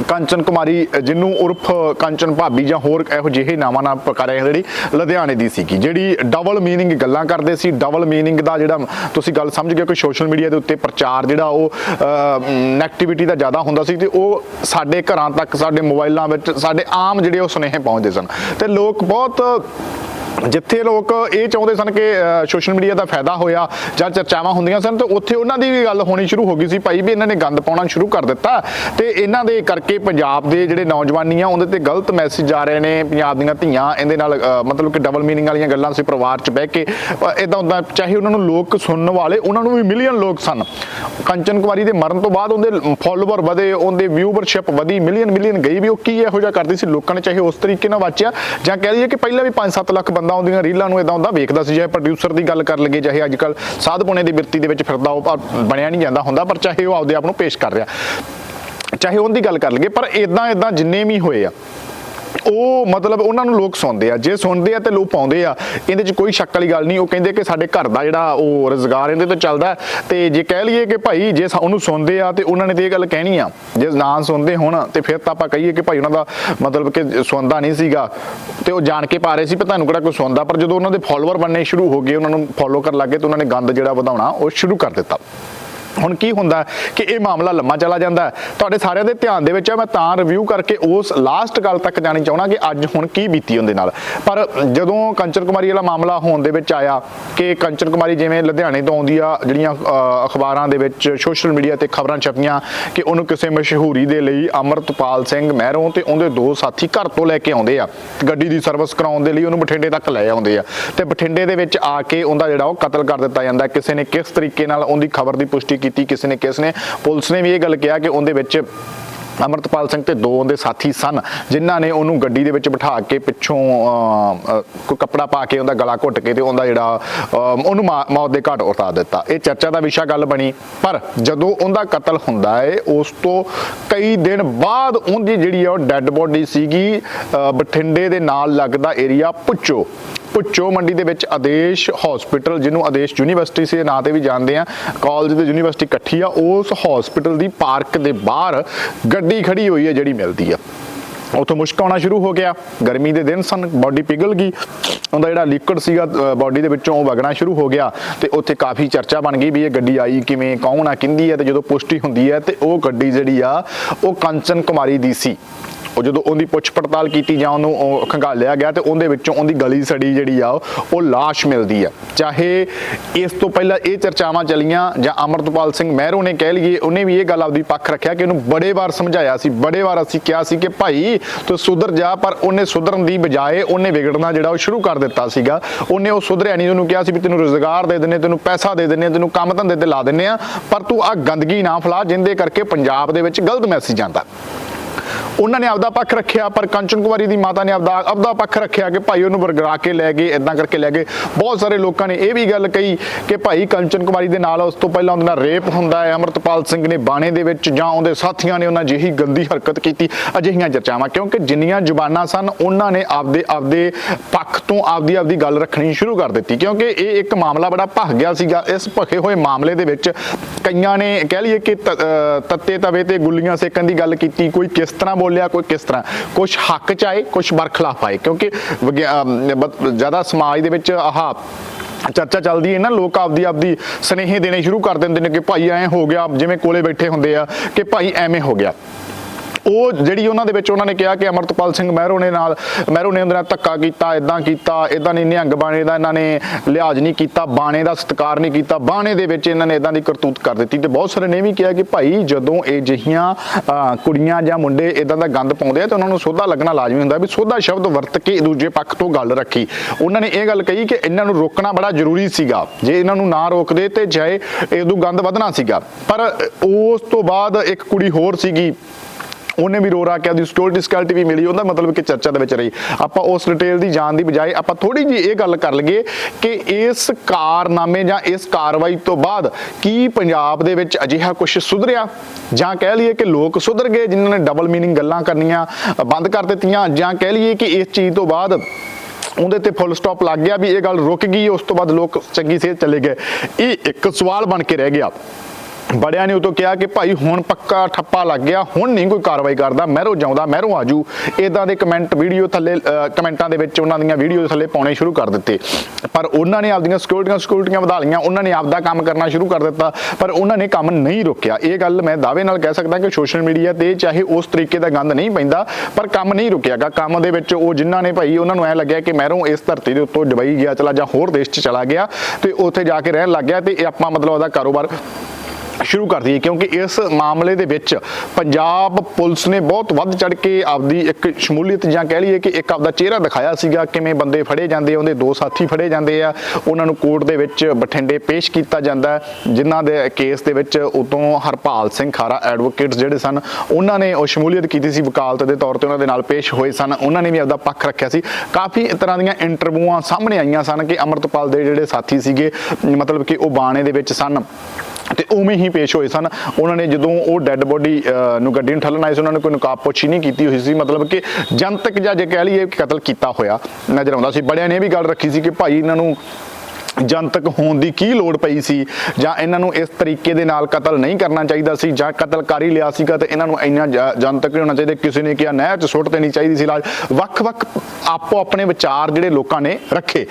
A: ਕੰਚਨ ਕੁਮਾਰੀ ਜਿਹਨੂੰ ਉਰਫ ਕੰਚਨ ਭਾਬੀ ਜਾਂ ਹੋਰ ਇਹੋ ਜਿਹੇ ਨਾਵਾਂ ਨਾਲ ਪੁਕਾਰਿਆ ਜਿਹੜੀ ਲੁਧਿਆਣੇ ਦੀ ਸੀਗੀ, ਜਿਹੜੀ ਡਬਲ ਮੀਨਿੰਗ ਗੱਲਾਂ ਕਰਦੇ ਸੀ ਡਬਲ ਮੀਨਿੰਗ ਦਾ ਜਿਹੜਾ ਤੁਸੀਂ ਗੱਲ ਸਮਝ ਗਏ ਕਿ ਸੋਸ਼ਲ ਮੀਡੀਆ ਦੇ ਉੱਤੇ ਪ੍ਰਚਾਰ ਜਿਹੜਾ ਉਹ ਨੈਗੇਟਿਵਿਟੀ ਦਾ ਜ਼ਿਆਦਾ ਹੁੰਦਾ ਸੀ ਤੇ ਉਹ ਸਾਡੇ ਘਰਾਂ ਤੱਕ, ਸਾਡੇ ਮੋਬਾਈਲਾਂ ਵਿੱਚ, ਸਾਡੇ ਆਮ ਜਿਹੜੇ ਉਹ ਸੁਨੇਹੇ ਪਹੁੰਚਦੇ ਸਨ। ਤੇ ਲੋਕ ਬਹੁਤ ਜਿੱਥੇ ਲੋਕ ਇਹ ਚਾਹੁੰਦੇ ਸਨ ਕਿ ਸੋਸ਼ਲ ਮੀਡੀਆ ਦਾ ਫਾਇਦਾ ਹੋਇਆ ਜਾਂ ਚਰਚਾਵਾਂ ਹੁੰਦੀਆਂ ਸਨ, ਤਾਂ ਉੱਥੇ ਉਹਨਾਂ ਦੀ ਵੀ ਗੱਲ ਹੋਣੀ ਸ਼ੁਰੂ ਹੋ ਗਈ ਸੀ ਭਾਈ ਵੀ ਇਹਨਾਂ ਨੇ ਗੰਦ ਪਾਉਣਾ ਸ਼ੁਰੂ ਕਰ ਦਿੱਤਾ। ਤੇ ਇਹਨਾਂ ਦੇ ਕਰਕੇ ਪੰਜਾਬ ਦੇ ਜਿਹੜੇ ਨੌਜਵਾਨੀਆਂ, ਉਹਦੇ ਤੇ ਗਲਤ ਮੈਸੇਜ ਆ ਰਹੇ ਨੇ, ਪੰਜਾਬ ਦੀਆਂ ਧੀਆਂ, ਇਹਦੇ ਨਾਲ ਮਤਲਬ ਕਿ ਡਬਲ ਮੀਨਿੰਗ ਵਾਲੀਆਂ ਗੱਲਾਂ ਸੀ ਪਰਿਵਾਰ 'ਚ ਬਹਿ ਕੇ ਇਦਾਂ ਹੁੰਦਾ, ਚਾਹੇ ਉਹਨਾਂ ਨੂੰ ਲੋਕ ਸੁਣਨ ਵਾਲੇ, ਉਹਨਾਂ ਨੂੰ ਵੀ ਮਿਲੀਅਨ ਲੋਕ ਸਨ। ਕੰਚਨ ਕੁਮਾਰੀ ਦੇ ਮਰਨ ਤੋਂ ਬਾਅਦ ਉਹਦੇ ਫਾਲੋਅਰ ਵਧੇ, ਉਹਦੇ ਵਿਊਵਰਸ਼ਿਪ ਵਧੀ ਮਿਲੀਅਨ ਮਿਲੀਅਨ ਗਈ ਵੀ ਉਹ ਕੀ ਇਹੋ ਜਿਹਾ ਕਰਦੀ ਸੀ? ਲੋਕਾਂ ਨੇ ਚਾਹੇ ਉਸ ਤਰੀਕੇ ਨਾਲ ਵਾਚਿਆ ਜਾਂ ਕਹਿ ਲਈਏ ਕਿ ਪਹਿਲਾਂ ਵੀ 5-7 ਲੱਖ ਬੰਦਾ ਉਹਦੀਆਂ ਰੀਲਾਂ ਨੂੰ ਇਦਾਂ ਹੁੰਦਾ, ਵੇਖਦਾ ਸੀ ਚਾਹੇ ਪ੍ਰੋਡਿਊਸਰ ਦੀ ਗੱਲ ਕਰ ਲਈਏ ਚਾਹੇ ਅੱਜ ਕੱਲ ਸਾਧਪੁਣੇ ਦੀ ਬਿਰਤੀ ਦੇ ਵਿੱਚ ਫਿਰਦਾ ਉਹ ਬਣਿਆ ਨਹੀਂ ਜਾਂਦਾ ਹੁੰਦਾ, ਪਰ ਚਾਹੇ ਉਹ ਆਪਦੇ ਆਪ ਨੂੰ ਪੇਸ਼ ਕਰ ਰਿਹਾ। ਚਾਹੇ ਉਹਦੀ ਗੱਲ ਕਰ ਲਈਏ ਪਰ ਇਦਾਂ ਇਦਾਂ ਜਿੰਨੇ ਵੀ ਹੋਏ ਆ ਉਹ ਮਤਲਬ ਉਹਨਾਂ ਨੂੰ ਲੋਕ ਸੁਣਦੇ ਆ। ਜੇ ਸੁਣਦੇ ਆ ਤੇ ਲੋਕ ਪਾਉਂਦੇ ਆ। ਇਹਦੇ 'ਚ ਕੋਈ ਸ਼ੱਕ ਵਾਲੀ ਗੱਲ ਨਹੀਂ। ਉਹ ਕਹਿੰਦੇ ਕਿ ਸਾਡੇ ਘਰ ਦਾ ਜਿਹੜਾ ਉਹ ਰੋਜ਼ਗਾਰ ਇਹਦੇ ਤੋਂ ਚੱਲਦਾ ਤੇ ਜੇ ਕਹਿ ਲਈਏ ਕਿ ਭਾਈ ਜੇ ਉਹਨੂੰ ਸੁਣਦੇ ਆ ਤੇ ਉਹਨਾਂ ਨੇ ਤੇ ਇਹ ਗੱਲ ਕਹਿਣੀ ਆ। ਜੇ ਨਾ ਸੁਣਦੇ ਹੋਣ ਤੇ ਫਿਰ ਤਾਂ ਆਪਾਂ ਕਹੀਏ ਕਿ ਭਾਈ ਉਹਨਾਂ ਦਾ ਮਤਲਬ ਕਿ ਸੁਣਦਾ ਨਹੀਂ ਸੀਗਾ। ਤੇ ਉਹ ਜਾਣ ਕੇ ਪਾ ਰਹੇ ਸੀ ਪਰ ਤੁਹਾਨੂੰ ਕਿਹੜਾ ਕੋਈ ਸੁਣਦਾ। ਪਰ ਜਦੋਂ ਉਹਨਾਂ ਦੇ ਫਾਲੋਅਰ ਬਣਨੇ ਸ਼ੁਰੂ ਹੋ ਗਏ, ਉਹਨਾਂ ਨੂੰ ਫੋਲੋ ਕਰਨ ਲੱਗੇ ਤੇ ਉਹਨਾਂ ਨੇ ਗੰਦ ਜਿਹੜਾ ਵਧਾਉਣਾ ਉਹ ਸ਼ੁਰੂ ਕਰ ਦਿੱਤਾ। ਹੁਣ ਕੀ ਹੁੰਦਾ ਕਿ ਇਹ ਮਾਮਲਾ ਲੰਮਾ ਚਲਾ ਜਾਂਦਾ ਤੁਹਾਡੇ ਸਾਰਿਆਂ ਦੇ ਧਿਆਨ ਦੇ ਵਿੱਚ ਹੈ, ਮੈਂ ਤਾਂ ਰਿਵਿਊ ਕਰਕੇ ਉਸ ਲਾਸਟ ਗੱਲ ਤੱਕ ਜਾਣੀ ਚਾਹਣਾ ਕਿ ਅੱਜ ਹੁਣ ਕੀ ਬੀਤੀ ਉਹਦੇ ਨਾਲ। ਪਰ ਜਦੋਂ ਕੰਚਨ ਕੁਮਾਰੀ ਵਾਲਾ ਮਾਮਲਾ ਹੋਣ ਦੇ ਵਿੱਚ ਆਇਆ ਕਿ ਕੰਚਨ ਕੁਮਾਰੀ ਜਿਵੇਂ ਲੁਧਿਆਣੇ ਤੋਂ ਆਉਂਦੀ ਆ, ਜਿਹੜੀਆਂ ਅਖਬਾਰਾਂ ਦੇ ਵਿੱਚ ਸੋਸ਼ਲ ਮੀਡੀਆ ਤੇ ਖਬਰਾਂ ਛਪੀਆਂ ਕਿ ਉਹਨੂੰ ਕਿਸੇ ਮਸ਼ਹੂਰੀ ਦੇ ਲਈ ਅਮਰਤਪਾਲ ਸਿੰਘ ਮਹਿਰੋਂ ਤੇ ਉਹਦੇ ਦੋ ਸਾਥੀ ਘਰ ਤੋਂ ਲੈ ਕੇ ਆਉਂਦੇ ਆ। ਗੱਡੀ ਦੀ ਸਰਵਿਸ ਕਰਾਉਣ ਦੇ ਲਈ ਉਹਨੂੰ ਬਠਿੰਡੇ ਤੱਕ ਲੈ ਆਉਂਦੇ ਆ। ਤੇ ਬਠਿੰਡੇ ਦੇ ਵਿੱਚ ਆ ਕੇ ਉਹਦਾ ਜਿਹੜਾ ਉਹ ਕਤਲ ਕਰ ਦਿੱਤਾ ਜਾਂਦਾ ਕਿਸੇ ਨੇ ਕਿਸ ਤਰੀਕੇ ਨਾਲ ਉਹਦੀ ਖਬਰ ਦੀ ਪੁਸ਼ਟੀ ਕੀਤੀ ਕਿਸੇ ਨੇ ਕਿਸ ਨੇ। ਪੁਲਿਸ ਨੇ ਵੀ ਇਹ ਗੱਲ ਕਿਹਾ ਕਿ ਉਹਦੇ ਵਿੱਚ ਅਮਰਤਪਾਲ ਸਿੰਘ ਤੇ ਦੋ ਉਹਦੇ ਸਾਥੀ ਸਨ ਜਿਨ੍ਹਾਂ ਨੇ ਉਹਨੂੰ ਗੱਡੀ ਦੇ ਵਿੱਚ ਬਿਠਾ ਕੇ ਪਿੱਛੋਂ ਕੋਈ ਕੱਪੜਾ ਪਾ ਕੇ ਉਹਦਾ ਗਲਾ ਘੁੱਟ ਕੇ ਤੇ ਉਹਦਾ ਜਿਹੜਾ ਅਹ, ਉਹਨੂੰ ਮੌਤ ਦੇ ਘਾਟ ਉਤਾਰ ਦਿੱਤਾ। ਇਹ ਚਰਚਾ ਦਾ ਵਿਸ਼ਾ ਗੱਲ ਬਣੀ। ਪਰ ਜਦੋਂ ਉਹਦਾ ਕਤਲ ਹੁੰਦਾ ਹੈ ਉਸ ਤੋਂ ਕਈ ਦਿਨ ਬਾਅਦ ਉਹਦੀ ਜਿਹੜੀ ਆ ਉਹ ਡੈੱਡ ਬੋਡੀ ਸੀਗੀ ਅਹ, ਬਠਿੰਡੇ ਦੇ ਨਾਲ ਲੱਗਦਾ ਏਰੀਆ ਪੁੱਚੋ ਭੁੱਚੋ ਮੰਡੀ ਦੇ ਵਿੱਚ ਆਦੇਸ਼ ਹਸਪੀਟਲ ਜਿਹਨੂੰ ਆਦੇਸ਼ ਯੂਨੀਵਰਸਿਟੀ ਸੀ, ਨਾਂ ਤੇ ਵੀ ਜਾਣਦੇ ਆ। ਕਾਲਜ ਤੇ ਯੂਨੀਵਰਸਿਟੀ ਇਕੱਠੀ ਆ, ਉਸ ਹਸਪੀਟਲ ਦੀ ਪਾਰਕ ਦੇ ਬਾਹਰ ਗੱਡੀ ਖੜੀ ਹੋਈ ਹੈ, ਜਿਹੜੀ ਮਿਲਦੀ ਆ। ਉਥੋਂ ਮੁਸ਼ਕ ਆਉਣਾ ਸ਼ੁਰੂ ਹੋ ਗਿਆ। ਗਰਮੀ ਦੇ ਦਿਨ ਸਨ ਬਾਡੀ ਪਿਘਲ ਗਈ। ਉਹਦਾ ਜਿਹੜਾ ਲਿਕਵਿਡ ਸੀਗਾ ਬਾਡੀ ਦੇ ਵਿੱਚੋਂ ਉਹ ਵਗਣਾ ਸ਼ੁਰੂ ਹੋ ਗਿਆ ਤੇ ਉੱਥੇ ਕਾਫੀ ਚਰਚਾ ਬਣ ਗਈ ਵੀ ਇਹ ਗੱਡੀ ਆਈ ਕਿਵੇਂ, ਕੌਣ ਆ, ਕਿੰਦੀ ਹੈ ਤੇ ਜਦੋਂ ਪੁਸ਼ਟੀ ਹੁੰਦੀ ਹੈ ਤੇ ਉਹ ਗੱਡੀ ਜਿਹੜੀ ਆ, ਉਹ ਕੰਚਨ ਕੁਮਾਰੀ ਦੀ ਸੀ। ਉਹ ਜਦੋਂ ਉਹਦੀ ਪੁੱਛ ਪੜਤਾਲ ਕੀਤੀ ਜਾਂ ਉਹਨੂੰ ਉਹ ਖੰਗਾਲਿਆ ਗਿਆ ਤੇ ਉਹਦੇ ਵਿੱਚੋਂ ਉਹਦੀ ਗਲੀ ਸੜੀ ਜਿਹੜੀ ਆ, ਉਹ ਲਾਸ਼ ਮਿਲਦੀ ਆ। ਚਾਹੇ ਇਸ ਤੋਂ ਪਹਿਲਾਂ ਇਹ ਚਰਚਾਵਾਂ ਚੱਲੀਆਂ ਜਾਂ ਅਮਰਤਪਾਲ ਸਿੰਘ ਮਹਿਰੂ ਨੇ ਕਹਿ ਲਈਏ, ਉਹਨੇ ਵੀ ਇਹ ਗੱਲ ਆਪਦੀ ਪੱਖ ਰੱਖਿਆ ਕਿ ਉਹਨੂੰ ਬੜੇ ਵਾਰ ਸਮਝਾਇਆ ਸੀ, ਬੜੇ ਵਾਰ ਅਸੀਂ ਕਿਹਾ ਸੀ ਕਿ ਭਾਈ ਤੂੰ ਸੁਧਰ ਜਾ, ਪਰ ਉਹਨੇ ਸੁਧਰਨ ਦੀ ਬਜਾਏ ਉਹਨੇ ਵਿਗੜਨਾ ਜਿਹੜਾ ਉਹ ਸ਼ੁਰੂ ਕਰ ਦਿੱਤਾ ਸੀਗਾ। ਉਹਨੇ ਉਹ ਸੁਧਰਿਆ ਨਹੀਂ, ਉਹਨੂੰ ਕਿਹਾ ਸੀ ਵੀ ਤੈਨੂੰ ਰੋਜ਼ਗਾਰ ਦੇ ਦਿੰਨੇ ਤੈਨੂੰ ਪੈਸਾ ਦੇ ਦਿੰਨੇ ਤੈਨੂੰ ਕੰਮ ਧੰਦੇ ਤੇ ਲਾ ਦਿੰਨੇ ਆ, ਪਰ ਤੂੰ ਆ ਗੰਦਗੀ ਨਾ ਫਲਾ, ਜਿੰਦੇ ਕਰਕੇ ਪੰਜਾਬ ਦੇ ਵਿੱਚ ਗਲਤ ਮੈਸੇਜ ਜਾਂਦਾ ਉਹਨਾਂ ਨੇ ਆਪਦਾ ਪੱਖ ਰੱਖਿਆ, ਪਰ ਕੰਚਨ ਕੁਮਾਰੀ ਦੀ ਮਾਤਾ ਨੇ ਆਪਦਾ ਆਪਦਾ ਪੱਖ ਰੱਖਿਆ ਕਿ ਭਾਈ ਉਹਨੂੰ ਵਰਗਰਾ ਕੇ ਲੈ ਗਏ ਇਦਾਂ ਕਰਕੇ ਲੈ ਗਏ। ਬਹੁਤ ਸਾਰੇ ਲੋਕਾਂ ਨੇ ਇਹ ਵੀ ਗੱਲ ਕਹੀ ਕਿ ਭਾਈ ਕੰਚਨ ਕੁਮਾਰੀ ਦੇ ਨਾਲ ਉਸ ਤੋਂ ਪਹਿਲਾਂ ਉਹਦੇ ਨਾਲ ਰੇਪ ਹੁੰਦਾ ਹੈ, ਅਮਰਤਪਾਲ ਸਿੰਘ ਨੇ ਬਾਣੇ ਦੇ ਵਿੱਚ ਜਾਂ ਉਹਦੇ ਸਾਥੀਆਂ ਨੇ ਉਹਨਾਂ ਜਿਹੀ ਗੰਦੀ ਹਰਕਤ ਕੀਤੀ, ਅਜਿਹੀਆਂ ਚਰਚਾਵਾਂ, ਕਿਉਂਕਿ ਜਿੰਨੀਆਂ ਜ਼ੁਬਾਨਾਂ ਸਨ, ਉਹਨਾਂ ਨੇ ਆਪਦੇ ਆਪਦੇ ਪੱਖ ਤੋਂ ਆਪਦੀ ਆਪਦੀ ਗੱਲ ਰੱਖਣੀ ਸ਼ੁਰੂ ਕਰ ਦਿੱਤੀ। ਕਿਉਂਕਿ ਇਹ ਇੱਕ ਮਾਮਲਾ ਬੜਾ ਭਖ ਗਿਆ ਸੀਗਾ, ਇਸ ਭਖੇ ਹੋਏ ਮਾਮਲੇ ਦੇ ਵਿੱਚ ਕਈਆਂ ਨੇ ਕਹਿ ਲਈਏ ਕਿ ਤੱਤੇ ਤਵੇ ਤੇ ਗੁੱਲੀਆਂ ਸੇਕਣ ਦੀ ਗੱਲ ਕੀਤੀ, ਕੋਈ ਕਿਸ ਤਰ੍ਹਾਂ ਬੋਲਿਆ ਕੋਈ ਕਿਸ ਤਰ੍ਹਾਂ? ਕੁਝ ਹੱਕ ਚ ਆਏ ਕੁਝ ਬਰਖਲਾਫ ਆਏ, ਕਿਉਂਕਿ ਵਿਗਿਆ- ਜ਼ਿਆਦਾ ਸਮਾਜ ਦੇ ਵਿੱਚ ਆਹ ਚਰਚਾ ਚੱਲਦੀ ਹੈ ਨਾ, ਲੋਕ ਆਪਦੀ ਆਪਦੀ ਸਨੇਹੇ ਦੇਣੇ ਸ਼ੁਰੂ ਕਰ ਦਿੰਦੇ ਨੇ ਕਿ ਭਾਈ ਐਂ ਹੋ ਗਿਆ, ਜਿਵੇਂ ਕੋਲੇ ਬੈਠੇ ਹੁੰਦੇ ਆ, ਕਿ ਭਾਈ ਐਵੇਂ ਹੋ ਗਿਆ। ਉਹ ਜਿਹੜੀ ਉਹਨਾਂ ਦੇ ਵਿੱਚ ਉਹਨਾਂ ਨੇ ਕਿਹਾ ਕਿ ਅਮਰਤਪਾਲ ਸਿੰਘ ਮਹਿਰੋ ਨੇ ਨਾਲ, ਮਹਿਰੋ ਨੇ ਉਹਦੇ ਨਾਲ ਧੱਕਾ ਕੀਤਾ ਇਦਾਂ ਕੀਤਾ ਇਦਾਂ ਨਹੀਂ ਨਿਹੰਗ ਬਾਣੇ ਦਾ ਇਹਨਾਂ ਨੇ ਲਿਹਾਜ਼ ਨਹੀਂ ਕੀਤਾ, ਬਾਣੇ ਦਾ ਸਤਿਕਾਰ ਨਹੀਂ ਕੀਤਾ, ਬਾਣੇ ਦੇ ਵਿੱਚ ਇਹਨਾਂ ਨੇ ਇਦਾਂ ਦੀ ਕਰਤੂਤ ਕਰ ਦਿੱਤੀ ਤੇ ਬਹੁਤ ਸਾਰੇ ਨੇ ਵੀ ਕਿਹਾ ਕਿ ਭਾਈ ਜਦੋਂ ਇਹ ਜਿਹੀਆਂ ਕੁੜੀਆਂ ਜਾਂ ਮੁੰਡੇ ਇਦਾਂ ਦਾ ਗੰਦ ਪਾਉਂਦੇ ਆ ਤੇ ਉਹਨਾਂ ਨੂੰ ਸੋਧਾ ਲੱਗਣਾ ਲਾਜ਼ਮੀ ਹੁੰਦਾ ਵੀ ਸੋਧਾ ਸ਼ਬਦ ਵਰਤ ਕੇ ਦੂਜੇ ਪੱਖ ਤੋਂ ਗੱਲ ਰੱਖੀ। ਉਹਨਾਂ ਨੇ ਇਹ ਗੱਲ ਕਹੀ ਕਿ ਇਹਨਾਂ ਨੂੰ ਰੋਕਣਾ ਬੜਾ ਜ਼ਰੂਰੀ ਸੀਗਾ। ਜੇ ਇਹਨਾਂ ਨੂੰ ਨਾ ਰੋਕਦੇ ਤੇ ਚਾਹੇ ਇਹਦੂ ਗੰਦ ਵਧਣਾ ਸੀਗਾ। ਪਰ ਉਸ ਤੋਂ ਬਾਅਦ ਇੱਕ ਕੁੜੀ ਹੋਰ ਸੀਗੀ ਉਹਨੇ ਵੀ ਰੋ ਰਾ ਕੇ ਆਪਦੀ ਸਿਕਿਉਰਿਟੀ ਸਕਿਉਰਿਟੀ ਵੀ ਮਿਲੀ, ਉਹਦਾ ਮਤਲਬ ਕਿ ਚਰਚਾ ਦੇ ਵਿੱਚ ਰਹੀ। ਆਪਾਂ ਉਸ ਡਿਟੇਲ ਦੀ ਜਾਣ ਦੀ ਬਜਾਏ ਆਪਾਂ ਥੋੜੀ ਜੀ ਇਹ ਗੱਲ ਕਰ ਲਈਏ ਕਿ ਇਸ ਕਾਰਨਾਮੇ ਜਾਂ ਇਸ ਕਾਰਵਾਈ ਤੋਂ ਬਾਅਦ ਕੀ ਪੰਜਾਬ ਦੇ ਵਿੱਚ ਅਜਿਹਾ ਕੁਝ ਸੁਧਰਿਆ? ਜਾਂ ਕਹਿ ਲਈਏ ਕਿ ਲੋਕ ਸੁਧਰ ਗਏ ਜਿਨ੍ਹਾਂ ਨੇ ਡਬਲ ਮੀਨਿੰਗ ਗੱਲਾਂ ਕਰਨੀਆਂ ਬੰਦ ਕਰ ਦਿੱਤੀਆਂ, ਜਾਂ ਕਹਿ ਲਈਏ ਕਿ ਇਸ ਚੀਜ਼ ਤੋਂ ਬਾਅਦ ਉਹਦੇ ਤੇ ਫੁੱਲ ਸਟਾਪ ਲੱਗ ਗਿਆ ਵੀ ਇਹ ਗੱਲ ਰੁਕ ਗਈ, ਉਸ ਤੋਂ ਬਾਅਦ ਲੋਕ ਚੰਗੀ ਸੇਧ ਚਲੇ ਗਏ। ਇਹ ਇੱਕ ਸਵਾਲ ਬਣ ਕੇ ਰਹਿ ਗਿਆ। ਬੜਿਆਂ ਨੇ ਉਤੋਂ ਕਿਹਾ ਕਿ ਭਾਈ ਹੁਣ ਪੱਕਾ ਠੱਪਾ ਲੱਗ ਗਿਆ, ਹੁਣ ਨਹੀਂ ਕੋਈ ਕਾਰਵਾਈ ਕਰਦਾ, ਮਹਿਰੋ ਜਾਉਂਦਾ, ਮਹਿਰੋ ਆਜੂ। ਇਦਾਂ ਦੇ ਕਮੈਂਟ ਵੀਡੀਓ ਥੱਲੇ ਕਮੈਂਟਾਂ ਦੇ ਵਿੱਚ ਉਹਨਾਂ ਦੀਆਂ ਵੀਡੀਓ ਥੱਲੇ ਪਾਉਣੇ ਸ਼ੁਰੂ ਕਰ ਦਿੱਤੇ। ਪਰ ਉਹਨਾਂ ਨੇ ਆਪਦੀਆਂ ਸਿਕਿਉਰਿਟੀਆਂ ਸਿਕਿਉਰਿਟੀਆਂ ਵਧਾ ਲਈਆਂ, ਉਹਨਾਂ ਨੇ ਆਪਦਾ ਕੰਮ ਕਰਨਾ ਸ਼ੁਰੂ ਕਰ ਦਿੱਤਾ, ਪਰ ਉਹਨਾਂ ਨੇ ਕੰਮ ਨਹੀਂ ਰੁਕਿਆ। ਇਹ ਗੱਲ ਮੈਂ ਦਾਅਵੇ ਨਾਲ ਕਹਿ ਸਕਦਾ ਕਿ ਸੋਸ਼ਲ ਮੀਡੀਆ ਤੇ ਚਾਹੇ ਉਸ ਤਰੀਕੇ ਦਾ ਗੰਦ ਨਹੀਂ ਪੈਂਦਾ, ਪਰ ਕੰਮ ਨਹੀਂ ਰੁਕਿਆਗਾ। ਕੰਮ ਦੇ ਵਿੱਚ ਉਹ ਜਿਨ੍ਹਾਂ ਨੇ ਭਾਈ, ਉਹਨਾਂ ਨੂੰ ਐ ਲੱਗਿਆ ਕਿ ਮਹਿਰੋਂ ਇਸ ਧਰਤੀ ਦੇ ਉੱਤੋਂ ਦੁਬਈ ਗਿਆ, ਚਲਾ ਜਾਂ ਹੋਰ ਦੇਸ਼ 'ਚ ਚਲਾ ਗਿਆ ਤੇ ਉੱਥੇ ਜਾ ਕੇ ਰਹਿਣ ਲੱਗ ਗਿਆ ਤੇ ਇਹ ਆਪਾਂ ਮਤਲਬ ਉਹਦਾ ਕਾਰੋਬਾਰ ਸ਼ੁਰੂ ਕਰ ਦਈਏ ਕਿਉਂਕਿ ਇਸ ਮਾਮਲੇ ਦੇ ਵਿੱਚ ਪੰਜਾਬ ਪੁਲਿਸ ਨੇ ਬਹੁਤ ਵੱਧ ਚੜ ਕੇ ਆਪਦੀ ਇੱਕ ਸ਼ਮੂਲੀਅਤ ਜਾਂ ਕਹਿ ਲਈਏ ਕਿ ਇੱਕ ਆਪਦਾ ਚਿਹਰਾ ਦਿਖਾਇਆ ਸੀਗਾ ਕਿਵੇਂ ਬੰਦੇ ਫੜੇ ਜਾਂਦੇ ਉਹਦੇ ਦੋ ਸਾਥੀ ਫੜੇ ਜਾਂਦੇ ਆ ਉਹਨਾਂ ਨੂੰ ਕੋਰਟ ਦੇ ਵਿੱਚ ਬਠਿੰਡੇ ਪੇਸ਼ ਕੀਤਾ ਜਾਂਦਾ ਹੈ, ਜਿਨ੍ਹਾਂ ਦੇ ਕੇਸ ਦੇ ਵਿੱਚ ਉਤੋਂ ਹਰਪਾਲ ਸਿੰਘ ਖਾਰਾ ਐਡਵੋਕੇਟਸ ਜਿਹੜੇ ਸਨ ਉਹਨਾਂ ਨੇ ਉਹ ਸ਼ਮੂਲੀਅਤ ਕੀਤੀ ਸੀ ਵਕਾਲਤ ਦੇ ਤੌਰ ਤੇ ਉਹਨਾਂ ਦੇ ਨਾਲ ਪੇਸ਼ ਹੋਏ ਸਨ ਉਹਨਾਂ ਨੇ ਵੀ ਆਪਦਾ ਪੱਖ ਰੱਖਿਆ ਸੀ। ਕਾਫੀ ਤਰ੍ਹਾਂ ਦੀਆਂ ਇੰਟਰਵਿਊਆਂ ਸਾਹਮਣੇ ਆਈਆਂ ਸਨ ਕਿ ਅਮਰਤਪਾਲ ਦੇ ਜਿਹੜੇ ਸਾਥੀ ਸੀਗੇ ਮਤਲਬ ਕਿ ਉਹ ਬਾਣੇ ਦੇ ਵਿੱਚ ਸਨ। ਤੇ ਉਵੇਂ ਹੀ ਪੇਸ਼ ਹੋਏ ਸਨ। ਉਹਨਾਂ ਨੇ ਜਦੋਂ ਉਹ ਡੈੱਡ ਬੋਡੀ ਨੂੰ ਗੱਡੀ ਨੂੰ ਠੱਲਣ ਆਏ ਸੀ, ਉਹਨਾਂ ਨੇ ਕੋਈ ਨਕਾਬ ਪੁੱਛੀ ਨਹੀਂ ਕੀਤੀ ਹੋਈ ਸੀ। ਮਤਲਬ ਕਿ ਜਨਤਕ ਜਾਂ ਜੇ ਕਹਿ ਲਈਏ ਕਤਲ ਕੀਤਾ ਹੋਇਆ ਨਜ਼ਰ ਆਉਂਦਾ ਸੀ। ਬੜਿਆਂ ਨੇ ਇਹ ਵੀ ਗੱਲ ਰੱਖੀ ਸੀ ਕਿ ਭਾਈ ਇਹਨਾਂ ਨੂੰ ਜਨਤਕ ਹੋਣ ਦੀ ਕੀ ਲੋੜ ਪਈ ਸੀ? ਜਾਂ ਇਹਨਾਂ ਨੂੰ ਇਸ ਤਰੀਕੇ ਦੇ ਨਾਲ ਕਤਲ ਨਹੀਂ ਕਰਨਾ ਚਾਹੀਦਾ ਸੀ? ਜਾਂ ਕਤਲ ਕਰ ਹੀ ਲਿਆ ਸੀਗਾ ਤੇ ਇਹਨਾਂ ਨੂੰ ਇੰਨਾ ਜ- ਜਨਤਕ ਨਹੀਂ ਹੋਣਾ ਚਾਹੀਦਾ? ਕਿਸੇ ਨੇ ਕਿਹਾ, ਨਹਿਰ 'ਚ ਸੁੱਟ ਦੇਣੀ ਚਾਹੀਦੀ ਸੀ ਲਾਜ ਵੱਖ-ਵੱਖ ਆਪੋ ਆਪਣੇ ਵਿਚਾਰ ਜਿਹੜੇ ਲੋਕਾਂ ਨੇ ਰੱਖੇ।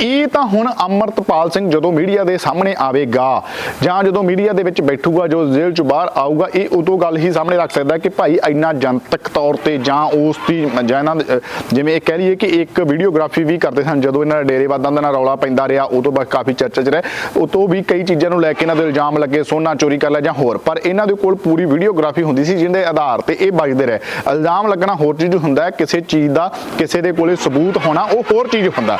A: ਇਹ ਤਾਂ ਹੁਣ ਅਮਰਤਪਾਲ ਸਿੰਘ ਜਦੋਂ ਮੀਡੀਆ ਦੇ ਸਾਹਮਣੇ ਆਵੇਗਾ, ਜਾਂ ਜਦੋਂ ਮੀਡੀਆ ਦੇ ਵਿੱਚ ਬੈਠੂਗਾ, ਜੋ ਜੇਲ੍ਹ 'ਚੋਂ ਬਾਹਰ ਆਊਗਾ, ਇਹ ਉਦੋਂ ਗੱਲ ਹੀ ਸਾਹਮਣੇ ਰੱਖ ਸਕਦਾ ਕਿ ਭਾਈ ਇੰਨਾ ਜਨਤਕ ਤੌਰ ਤੇ ਜਾਂ ਉਸ ਦੀ, ਜਾਂ ਇਹਨਾਂ ਜਿਵੇਂ ਇਹ ਕਹਿ ਲਈਏ ਕਿ ਇੱਕ ਵੀਡੀਓਗ੍ਰਾਫੀ ਵੀ ਕਰਦੇ ਸਨ, ਜਦੋਂ ਇਹਨਾਂ ਦਾ ਡੇਰੇਵਾਦਾਂ ਦਾ ਨਾਲ ਰੌਲਾ ਪੈਂਦਾ ਰਿਹਾ, ਉਦੋਂ ਬਾਅਦ ਕਾਫੀ ਚਰਚਾ 'ਚ ਰਹੇ। ਉਤੋਂ ਵੀ ਕਈ ਚੀਜ਼ਾਂ ਨੂੰ ਲੈ ਕੇ ਇਹਨਾਂ ਦੇ ਇਲਜ਼ਾਮ ਲੱਗੇ, ਸੋਨਾ ਚੋਰੀ ਕਰ ਲਿਆ ਜਾਂ ਹੋਰ। ਪਰ ਇਹਨਾਂ ਦੇ ਕੋਲ ਪੂਰੀ ਵੀਡੀਓਗ੍ਰਾਫੀ ਹੁੰਦੀ ਸੀ ਜਿਹਦੇ ਆਧਾਰ ਤੇ ਇਹ ਵੱਜਦੇ ਰਹੇ। ਇਲਜ਼ਾਮ ਲੱਗਣਾ ਹੋਰ ਚੀਜ਼ ਹੁੰਦਾ ਹੈ, ਕਿਸੇ ਚੀਜ਼ ਦਾ, ਕਿਸੇ ਦੇ ਕੋਲੇ ਸਬੂਤ ਹੋਣਾ, ਉਹ ਹੋਰ ਚੀਜ਼ ਹੁੰਦਾ।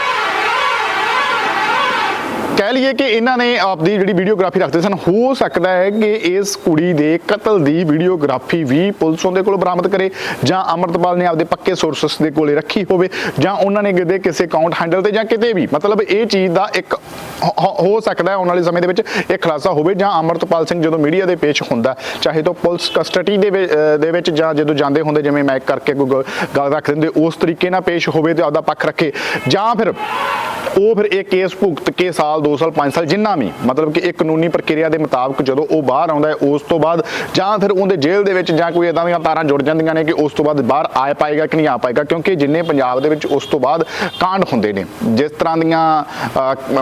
A: ਕਹਿ ਲਈਏ ਕਿ ਇਹਨਾਂ ਨੇ ਆਪਦੀ ਜਿਹੜੀ ਵੀਡੀਓਗ੍ਰਾਫੀ ਰੱਖਦੇ ਸਨ, ਹੋ ਸਕਦਾ ਹੈ ਕਿ ਇਸ ਕੁੜੀ ਦੇ ਕਤਲ ਦੀ ਵੀਡੀਓਗ੍ਰਾਫੀ ਵੀ ਪੁਲਿਸ ਉਹਦੇ ਕੋਲ ਬਰਾਮਦ ਕਰੇ ਜਾਂ ਅਮਰਤਪਾਲ ਨੇ ਆਪਦੇ ਪੱਕੇ ਸੋਰਸਸ ਦੇ ਕੋਲੇ ਰੱਖੀ ਹੋਵੇ ਜਾਂ ਉਹਨਾਂ ਨੇ ਕਿਤੇ ਕਿਸੇ ਅਕਾਊਂਟ ਹੈਂਡਲ ਤੇ ਜਾਂ ਕਿਤੇ ਵੀ। ਮਤਲਬ ਇਹ ਚੀਜ਼ ਦਾ ਇੱਕ ਹੋ- ਹੋ ਸਕਦਾ ਹੈ ਆਉਣ ਵਾਲੇ ਸਮੇਂ ਦੇ ਵਿੱਚ ਇਹ ਖੁਲਾਸਾ ਹੋਵੇ ਜਾਂ ਅਮਰਤਪਾਲ ਸਿੰਘ ਜਦੋਂ ਮੀਡੀਆ ਦੇ ਪੇਸ਼ ਹੁੰਦਾ, ਚਾਹੇ ਤਾਂ ਪੁਲਿਸ ਕਸਟਡੀ ਦੇ ਵਿੱਚ- ਦੇ ਵਿੱਚ ਜਾਂ ਜਦੋਂ ਜਾਂਦੇ ਹੁੰਦੇ ਜਿਵੇਂ ਮੈਕ ਕਰਕੇ ਕੋਈ ਗੱਲ ਰੱਖ ਦਿੰਦੇ, ਉਸ ਤਰੀਕੇ ਨਾਲ ਪੇਸ਼ ਹੋਵੇ ਤੇ ਆਪਦਾ ਪੱਖ ਰੱਖੇ। ਜਾਂ ਫਿਰ ਉਹ ਫਿਰ ਇਹ ਕੇਸ ਭੁਗਤ ਕੇ ਸਾਲ 2 ਸਾਲ 5 ਸਾਲ, ਜਿੰਨਾ ਵੀ, ਮਤਲਬ ਕਿ ਇਹ ਕਾਨੂੰਨੀ ਪ੍ਰਕਿਰਿਆ ਦੇ ਮੁਤਾਬਕ ਜਦੋਂ ਉਹ ਬਾਹਰ ਆਉਂਦਾ ਹੈ, ਉਸ ਤੋਂ ਬਾਅਦ ਜਾਂ ਫਿਰ ਉਹਦੇ ਜੇਲ੍ਹ ਦੇ ਵਿੱਚ ਜਾਂ ਕੋਈ ਇਦਾਂ ਦੀਆਂ ਤਾਰਾਂ ਜੁੜ ਜਾਂਦੀਆਂ ਨੇ ਕਿ ਉਸ ਤੋਂ ਬਾਅਦ ਬਾਹਰ ਆ ਪਾਏਗਾ ਕਿ ਨਹੀਂ ਆ ਪਾਏਗਾ, ਕਿਉਂਕਿ ਜਿੰਨੇ ਪੰਜਾਬ ਦੇ ਵਿੱਚ ਉਸ ਤੋਂ ਬਾਅਦ ਕਾਂਡ ਹੁੰਦੇ ਨੇ। ਜਿਸ ਤਰ੍ਹਾਂ ਦੀਆਂ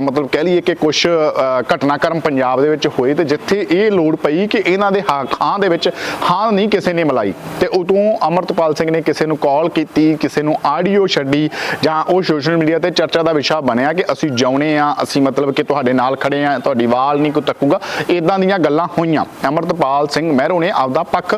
A: ਮਤਲਬ ਕਹਿ ਲਈਏ ਕਿ ਕੁਝ ਘਟਨਾਕ੍ਰਮ ਪੰਜਾਬ ਦੇ ਵਿੱਚ ਹੋਏ ਤੇ ਜਿੱਥੇ ਇਹ ਲੋੜ ਪਈ ਕਿ ਇਹਨਾਂ ਦੇ ਹਾਂ, ਖਾਂ ਦੇ ਵਿੱਚ ਹਾਂ ਨਹੀਂ ਕਿਸੇ ਨੇ ਮਲਾਈ। ਤੇ ਉਦੋਂ ਅਮਰਤਪਾਲ ਸਿੰਘ ਨੇ ਕਿਸੇ ਨੂੰ ਕਾਲ ਕੀਤੀ, ਕਿਸੇ ਨੂੰ ਆਡੀਓ ਛੱਡੀ ਜਾਂ ਉਹ ਸੋਸ਼ਲ ਮੀਡੀਆ ਤੇ ਚਰਚਾ ਦਾ ਵਿਸ਼ਾ ਬਣਿਆ ਕਿ ਅਸੀਂ ਜਾਉਣੇ ਆ, ਅਸੀਂ ਮਤਲਬ ਕਿ ਤੁਹਾਡੇ ਨਾਲ ਖੜੇ ਆ, ਤੁਹਾਡੀ ਵਾਲ ਨਹੀਂ ਕੋਈ ਤੱਕੂਗਾ। ਇਦਾਂ ਦੀਆਂ ਗੱਲਾਂ ਹੋਈਆਂ। ਅਮਰਤਪਾਲ ਸਿੰਘ ਮਹਿਰੋ ਨੇ ਆਪਦਾ ਪੱਖ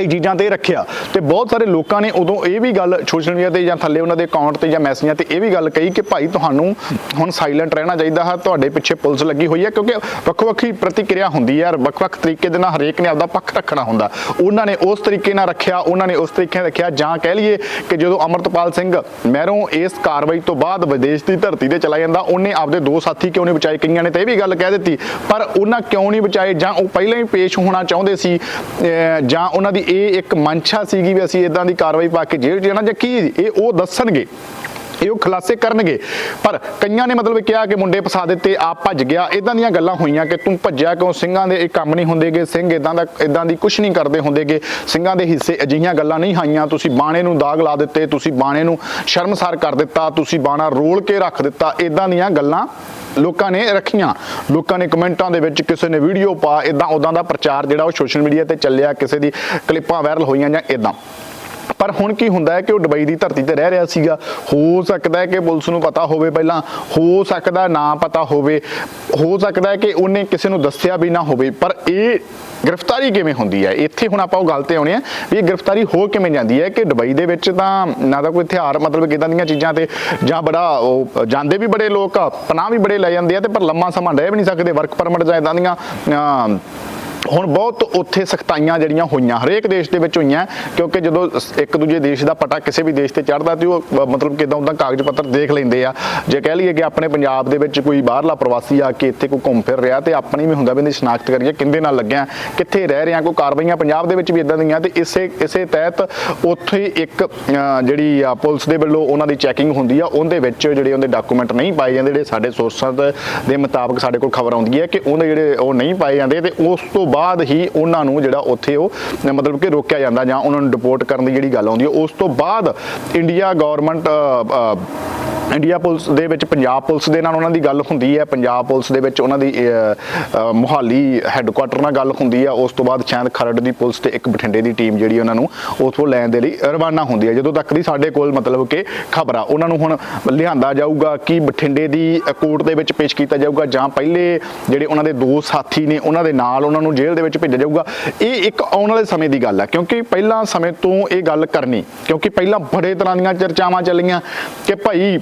A: ਕਈ ਚੀਜ਼ਾਂ ਤੇ ਰੱਖਿਆ। ਤੇ ਬਹੁਤ ਸਾਰੇ ਲੋਕਾਂ ਨੇ ਉਦੋਂ ਇਹ ਵੀ ਗੱਲ ਸੋਸ਼ਲ ਮੀਡੀਆ ਤੇ ਜਾਂ ਥੱਲੇ ਉਹਨਾਂ ਦੇ ਅਕਾਊਂਟ ਤੇ ਜਾਂ ਮੈਸੇਜਾਂ ਤੇ ਇਹ ਵੀ ਗੱਲ ਕਹੀ ਕਿ ਭਾਈ ਤੁਹਾਨੂੰ ਹੁਣ ਸਾਇਲੈਂਟ ਰਹਿਣਾ ਚਾਹੀਦਾ ਹੈ, ਤੁਹਾਡੇ ਪਿੱਛੇ ਪੁਲਿਸ ਲੱਗੀ ਹੋਈ ਹੈ, ਕਿਉਂਕਿ ਵੱਖੋ ਵੱਖਰੀ ਪ੍ਰਤੀਕਿਰਿਆ ਹੁੰਦੀ ਹੈ ਵੱਖ-ਵੱਖ ਤਰੀਕੇ ਦੇ ਨਾਲ ਹਰੇਕ ਨੇ ਆਪਦਾ ਪੱਖ ਰੱਖਣਾ ਹੁੰਦਾ। ਉਹਨਾਂ ਨੇ ਉਸ ਤਰੀਕੇ ਨਾਲ ਰੱਖਿਆ, ਉਹਨਾਂ ਨੇ ਉਸ ਤਰੀਕੇ ਨਾਲ ਰੱਖਿਆ। ਜਾਂ ਕਹਿ ਲਈਏ ਕਿ ਜਦੋਂ ਅਮਰਤਪਾਲ ਸਿੰਘ ਮਹਿਰੋਂ ਇਸ ਕਾਰਵਾਈ ਤੋਂ ਬਾਅਦ ਵਿਦੇਸ਼ ਦੀ ਧਰਤੀ ਤੇ ਚਲਾ ਜਾਂਦਾ, ਉਹਨੇ ਆਪਦੇ ਦੋ ਸਾਥੀ ਕਿਉਂ ਨਹੀਂ ਬਚਾਏ? ਕਈਆਂ ਨੇ ਤਾਂ ਇਹ ਵੀ ਗੱਲ ਕਹਿ ਦਿੱਤੀ, ਪਰ ਉਹਨਾਂ ਕਿਉਂ ਨਹੀਂ ਬਚਾਏ? ਜਾਂ ਉਹ ਪਹਿਲਾਂ ਹੀ ਪੇਸ਼ ਹੋਣਾ ਚਾਹੁੰਦੇ ਸੀ ਜਾਂ ਉਹਨਾਂ ਦੀ ਇਹ ਇੱਕ ਮਨਸ਼ਾ ਸੀਗੀ ਵੀ ਅਸੀਂ ਇਦਾਂ ਦੀ ਕਾਰਵਾਈ ਪਾ ਕੇ ਜੇਲ੍ਹ 'ਚ ਜਾਣਾ ਜਾਂ ਕੀ? ਇਹ ਉਹ ਦੱਸਣਗੇ। ਇਹ ਉਹ ਖੁਲਾਸੇ ਕਰਨਗੇ। ਪਰ ਕਈਆਂ ਨੇ ਮਤਲਬ ਕਿਹਾ ਕਿ ਮੁੰਡੇ ਫਸਾ ਦਿੱਤੇ ਆਪ ਭੱਜ ਗਿਆ। ਇਦਾਂ ਦੀਆਂ ਗੱਲਾਂ ਹੋਈਆਂ ਕਿ ਤੂੰ ਭੱਜਿਆ ਕਿਉਂ? ਸਿੰਘਾਂ ਦੇ ਇਹ ਕੰਮ ਨਹੀਂ ਹੁੰਦੇਗੇ। ਸਿੰਘ ਇਦਾਂ ਦਾ ਇਦਾਂ ਦੀ ਕੁਝ ਨਹੀਂ ਕਰਦੇ ਹੁੰਦੇਗੇ। ਸਿੰਘਾਂ ਦੇ ਹਿੱਸੇ ਅਜਿਹੀਆਂ ਗੱਲਾਂ ਨਹੀਂ ਆਈਆਂ। ਤੁਸੀਂ ਬਾਣੇ ਨੂੰ ਦਾਗ ਲਾ ਦਿੱਤੇ, ਤੁਸੀਂ ਬਾਣੇ ਨੂੰ ਸ਼ਰਮਸਾਰ ਕਰ ਦਿੱਤਾ, ਤੁਸੀਂ ਬਾਣਾ ਰੋਲ ਕੇ ਰੱਖ ਦਿੱਤਾ। ਇਦਾਂ ਦੀਆਂ ਗੱਲਾਂ ਲੋਕਾਂ ਨੇ ਰੱਖੀਆਂ। ਲੋਕਾਂ ਨੇ ਕਮੈਂਟਾਂ ਦੇ ਵਿੱਚ ਕਿਸੇ ਨੇ ਵੀਡੀਓ ਪਾ ਇਦਾਂ ਉਦਾਂ ਦਾ ਪ੍ਰਚਾਰ ਜਿਹੜਾ ਉਹ ਸੋਸ਼ਲ ਮੀਡੀਆ ਤੇ ਚੱਲਿਆ, ਕਿਸੇ ਦੀ ਕਲਿੱਪਾਂ ਵਾਇਰਲ ਹੋਈਆਂ ਜਾਂ ਇਦਾਂ ਪਰ ਹੁਣ ਕੀ ਹੁੰਦਾ ਹੈ ਕਿ ਉਹ ਦੁਬਈ ਦੀ ਧਰਤੀ ਤੇ ਰਹਿ ਰਿਹਾ ਸੀਗਾ। ਹੋ ਸਕਦਾ ਹੈ ਕਿ ਪੁਲਿਸ ਨੂੰ ਪਤਾ ਹੋਵੇ ਪਹਿਲਾਂ ਹੋ ਸਕਦਾ ਨਾ ਪਤਾ ਹੋਵੇ ਹੋ ਸਕਦਾ ਹੈ ਕਿ ਉਹਨੇ ਕਿਸੇ ਨੂੰ ਦੱਸਿਆ ਵੀ ਨਾ ਹੋਵੇ ਪਰ ਇਹ ਗ੍ਰਿਫਤਾਰੀ ਕਿਵੇਂ ਹੁੰਦੀ ਹੈ? ਇੱਥੇ ਹੁਣ ਆਪਾਂ ਉਹ ਗੱਲ ਤੇ ਆਉਣੇ ਆ ਵੀ ਇਹ ਗ੍ਰਿਫਤਾਰੀ ਹੋ ਕਿਵੇਂ ਜਾਂਦੀ ਹੈ ਕਿ ਦੁਬਈ ਦੇ ਵਿੱਚ ਤਾਂ ਨਾ ਤਾਂ ਕੋਈ ਹਥਿਆਰ ਮਤਲਬ ਕਿਦਾਂ ਦੀਆਂ ਚੀਜ਼ਾਂ ਤੇ ਜਾਂ ਬੜਾ ਉਹ ਜਾਂਦੇ ਵੀ ਬੜੇ ਲੋਕ ਪਨਾਹ ਵੀ ਬੜੇ ਲੈ ਜਾਂਦੇ ਆ ਤੇ ਪਰ ਲੰਮਾ ਸਮਾਂ ਰਹਿ ਵੀ ਨਹੀਂ ਸਕਦੇ ਵਰਕ ਪਰਮਿਟ ਜਾਂ ਇਦਾਂ ਦੀਆਂ ਅਮ, ਹੁਣ ਬਹੁਤ ਉੱਥੇ ਸਖਤਾਈਆਂ ਜਿਹੜੀਆਂ ਹੋਈਆਂ, ਹਰੇਕ ਦੇਸ਼ ਦੇ ਵਿੱਚ ਹੋਈਆਂ, ਕਿਉਂਕਿ ਜਦੋਂ ਇੱਕ ਦੂਜੇ ਦੇਸ਼ ਦਾ ਪਟਾ ਕਿਸੇ ਵੀ ਦੇਸ਼ ਤੇ ਚੜਦਾ ਤੇ ਉਹ ਮਤਲਬ ਕਿਦਾਂ ਉਹਦਾ ਕਾਗਜ਼ ਪੱਤਰ ਦੇਖ ਲੈਂਦੇ ਆ। ਜੇ ਕਹਿ ਲਈਏ ਕਿ ਆਪਣੇ ਪੰਜਾਬ ਦੇ ਵਿੱਚ ਕੋਈ ਬਾਹਰਲਾ ਪ੍ਰਵਾਸੀ ਆ ਕੇ ਇੱਥੇ ਕੋਈ ਘੁੰਮ ਫਿਰ ਰਿਹਾ ਤੇ ਆਪਣੀ ਵੀ ਹੁੰਦਾ ਵੀ ਇਹਦੀ ਸ਼ਨਾਖਤ ਕਰੀਏ, ਕਿੰਦੇ ਨਾਲ ਲੱਗਿਆ, ਕਿੱਥੇ ਰਹਿ ਰਿਹਾ, ਕੋਈ ਕਾਰਵਾਈਆਂ ਪੰਜਾਬ ਦੇ ਵਿੱਚ ਵੀ ਇਦਾਂ ਦੀਆਂ ਤੇ ਇਸੇ ਇਸੇ ਤਹਿਤ ਉੱਥੇ ਇੱਕ ਜਿਹੜੀ ਆ ਪੁਲਿਸ ਦੇ ਵੱਲੋਂ ਉਹਨਾਂ ਦੀ ਚੈਕਿੰਗ ਹੁੰਦੀ ਆ, ਉਹਦੇ ਵਿੱਚ ਜਿਹੜੇ ਉਹਦੇ ਡਾਕੂਮੈਂਟ ਨਹੀਂ ਪਾਏ ਜਾਂਦੇ, ਜਿਹੜੇ ਸਾਡੇ ਸੋਰਸਾਂ ਦੇ ਮੁਤਾਬਕ ਸਾਡੇ ਕੋਲ ਖਬਰ ਆਉਂਦੀ ਹੈ ਕਿ ਉਹਦੇ ਜਿਹੜੇ ਉਹ ਨਹੀਂ ਪਾਏ ਜਾਂਦੇ ਤੇ ਉਸ ਤੋਂ ਬਾਅਦ ਹੀ ਉਹਨਾਂ ਨੂੰ ਜਿਹੜਾ ਉੱਥੇ ਉਹ, ਮਤਲਬ ਕਿ ਰੋਕਿਆ ਜਾਂਦਾ ਜਾਂ ਉਹਨਾਂ ਨੂੰ ਡਿਪੋਰਟ ਕਰਨ ਦੀ ਜਿਹੜੀ ਗੱਲ ਆਉਂਦੀ ਹੈ, ਉਸ ਤੋਂ ਬਾਅਦ ਇੰਡੀਆ ਗਵਰਨਮੈਂਟ ਇੰਡੀਆ ਪੁਲਿਸ ਦੇ ਵਿੱਚ ਪੰਜਾਬ ਪੁਲਿਸ ਦੇ ਨਾਲ ਉਹਨਾਂ ਦੀ ਗੱਲ ਹੁੰਦੀ ਹੈ। ਪੰਜਾਬ ਪੁਲਿਸ ਦੇ ਵਿੱਚ ਉਹਨਾਂ ਦੀ ਅਹ, ਮੁਹਾਲੀ ਹੈੱਡਕੁਆਟਰ ਨਾਲ ਗੱਲ ਹੁੰਦੀ ਹੈ। ਉਸ ਤੋਂ ਬਾਅਦ ਸ਼ਾਇਦ ਖਰੜ ਦੀ ਪੁਲਿਸ ਤੇ ਇੱਕ ਬਠਿੰਡੇ ਦੀ ਟੀਮ ਜਿਹੜੀ ਉਹਨਾਂ ਨੂੰ ਉੱਥੋਂ ਲੈਣ ਦੇ ਲਈ ਰਵਾਨਾ ਹੁੰਦੀ ਹੈ। ਜਦੋਂ ਤੱਕ ਦੀ ਸਾਡੇ ਕੋਲ ਮਤਲਬ ਕਿ ਖਬਰ ਆ ਉਹਨਾਂ ਨੂੰ ਹੁਣ ਲਿਆਂਦਾ ਜਾਊਗਾ ਕਿ ਬਠਿੰਡੇ ਦੀ ਕੋਰਟ ਦੇ ਵਿੱਚ ਪੇਸ਼ ਕੀਤਾ ਜਾਊਗਾ ਜਾਂ ਪਹਿਲੇ ਜਿਹੜੇ ਉਹਨਾਂ ਦੇ ਦੋ ਸਾਥੀ ਨੇ ਉਹਨਾਂ ਦੇ ਨਾਲ ਉਹਨਾਂ ਨੂੰ ਜੇਲ੍ਹ ਦੇ ਵਿੱਚ ਭੇਜਿਆ ਜਾਊਗਾ। ਇਹ ਇੱਕ ਆਉਣ ਵਾਲੇ ਸਮੇਂ ਦੀ ਗੱਲ ਹੈ ਕਿਉਂਕਿ ਪਹਿਲਾਂ ਸਮੇਂ ਤੋਂ ਇਹ ਗੱਲ ਕਰਨੀ ਕਿਉਂਕਿ ਪਹਿਲਾਂ ਬੜੇ ਤਰ੍ਹਾਂ ਦੀਆਂ ਚਰਚਾਵਾਂ ਚੱਲੀਆਂ ਕਿ ਭਾਈ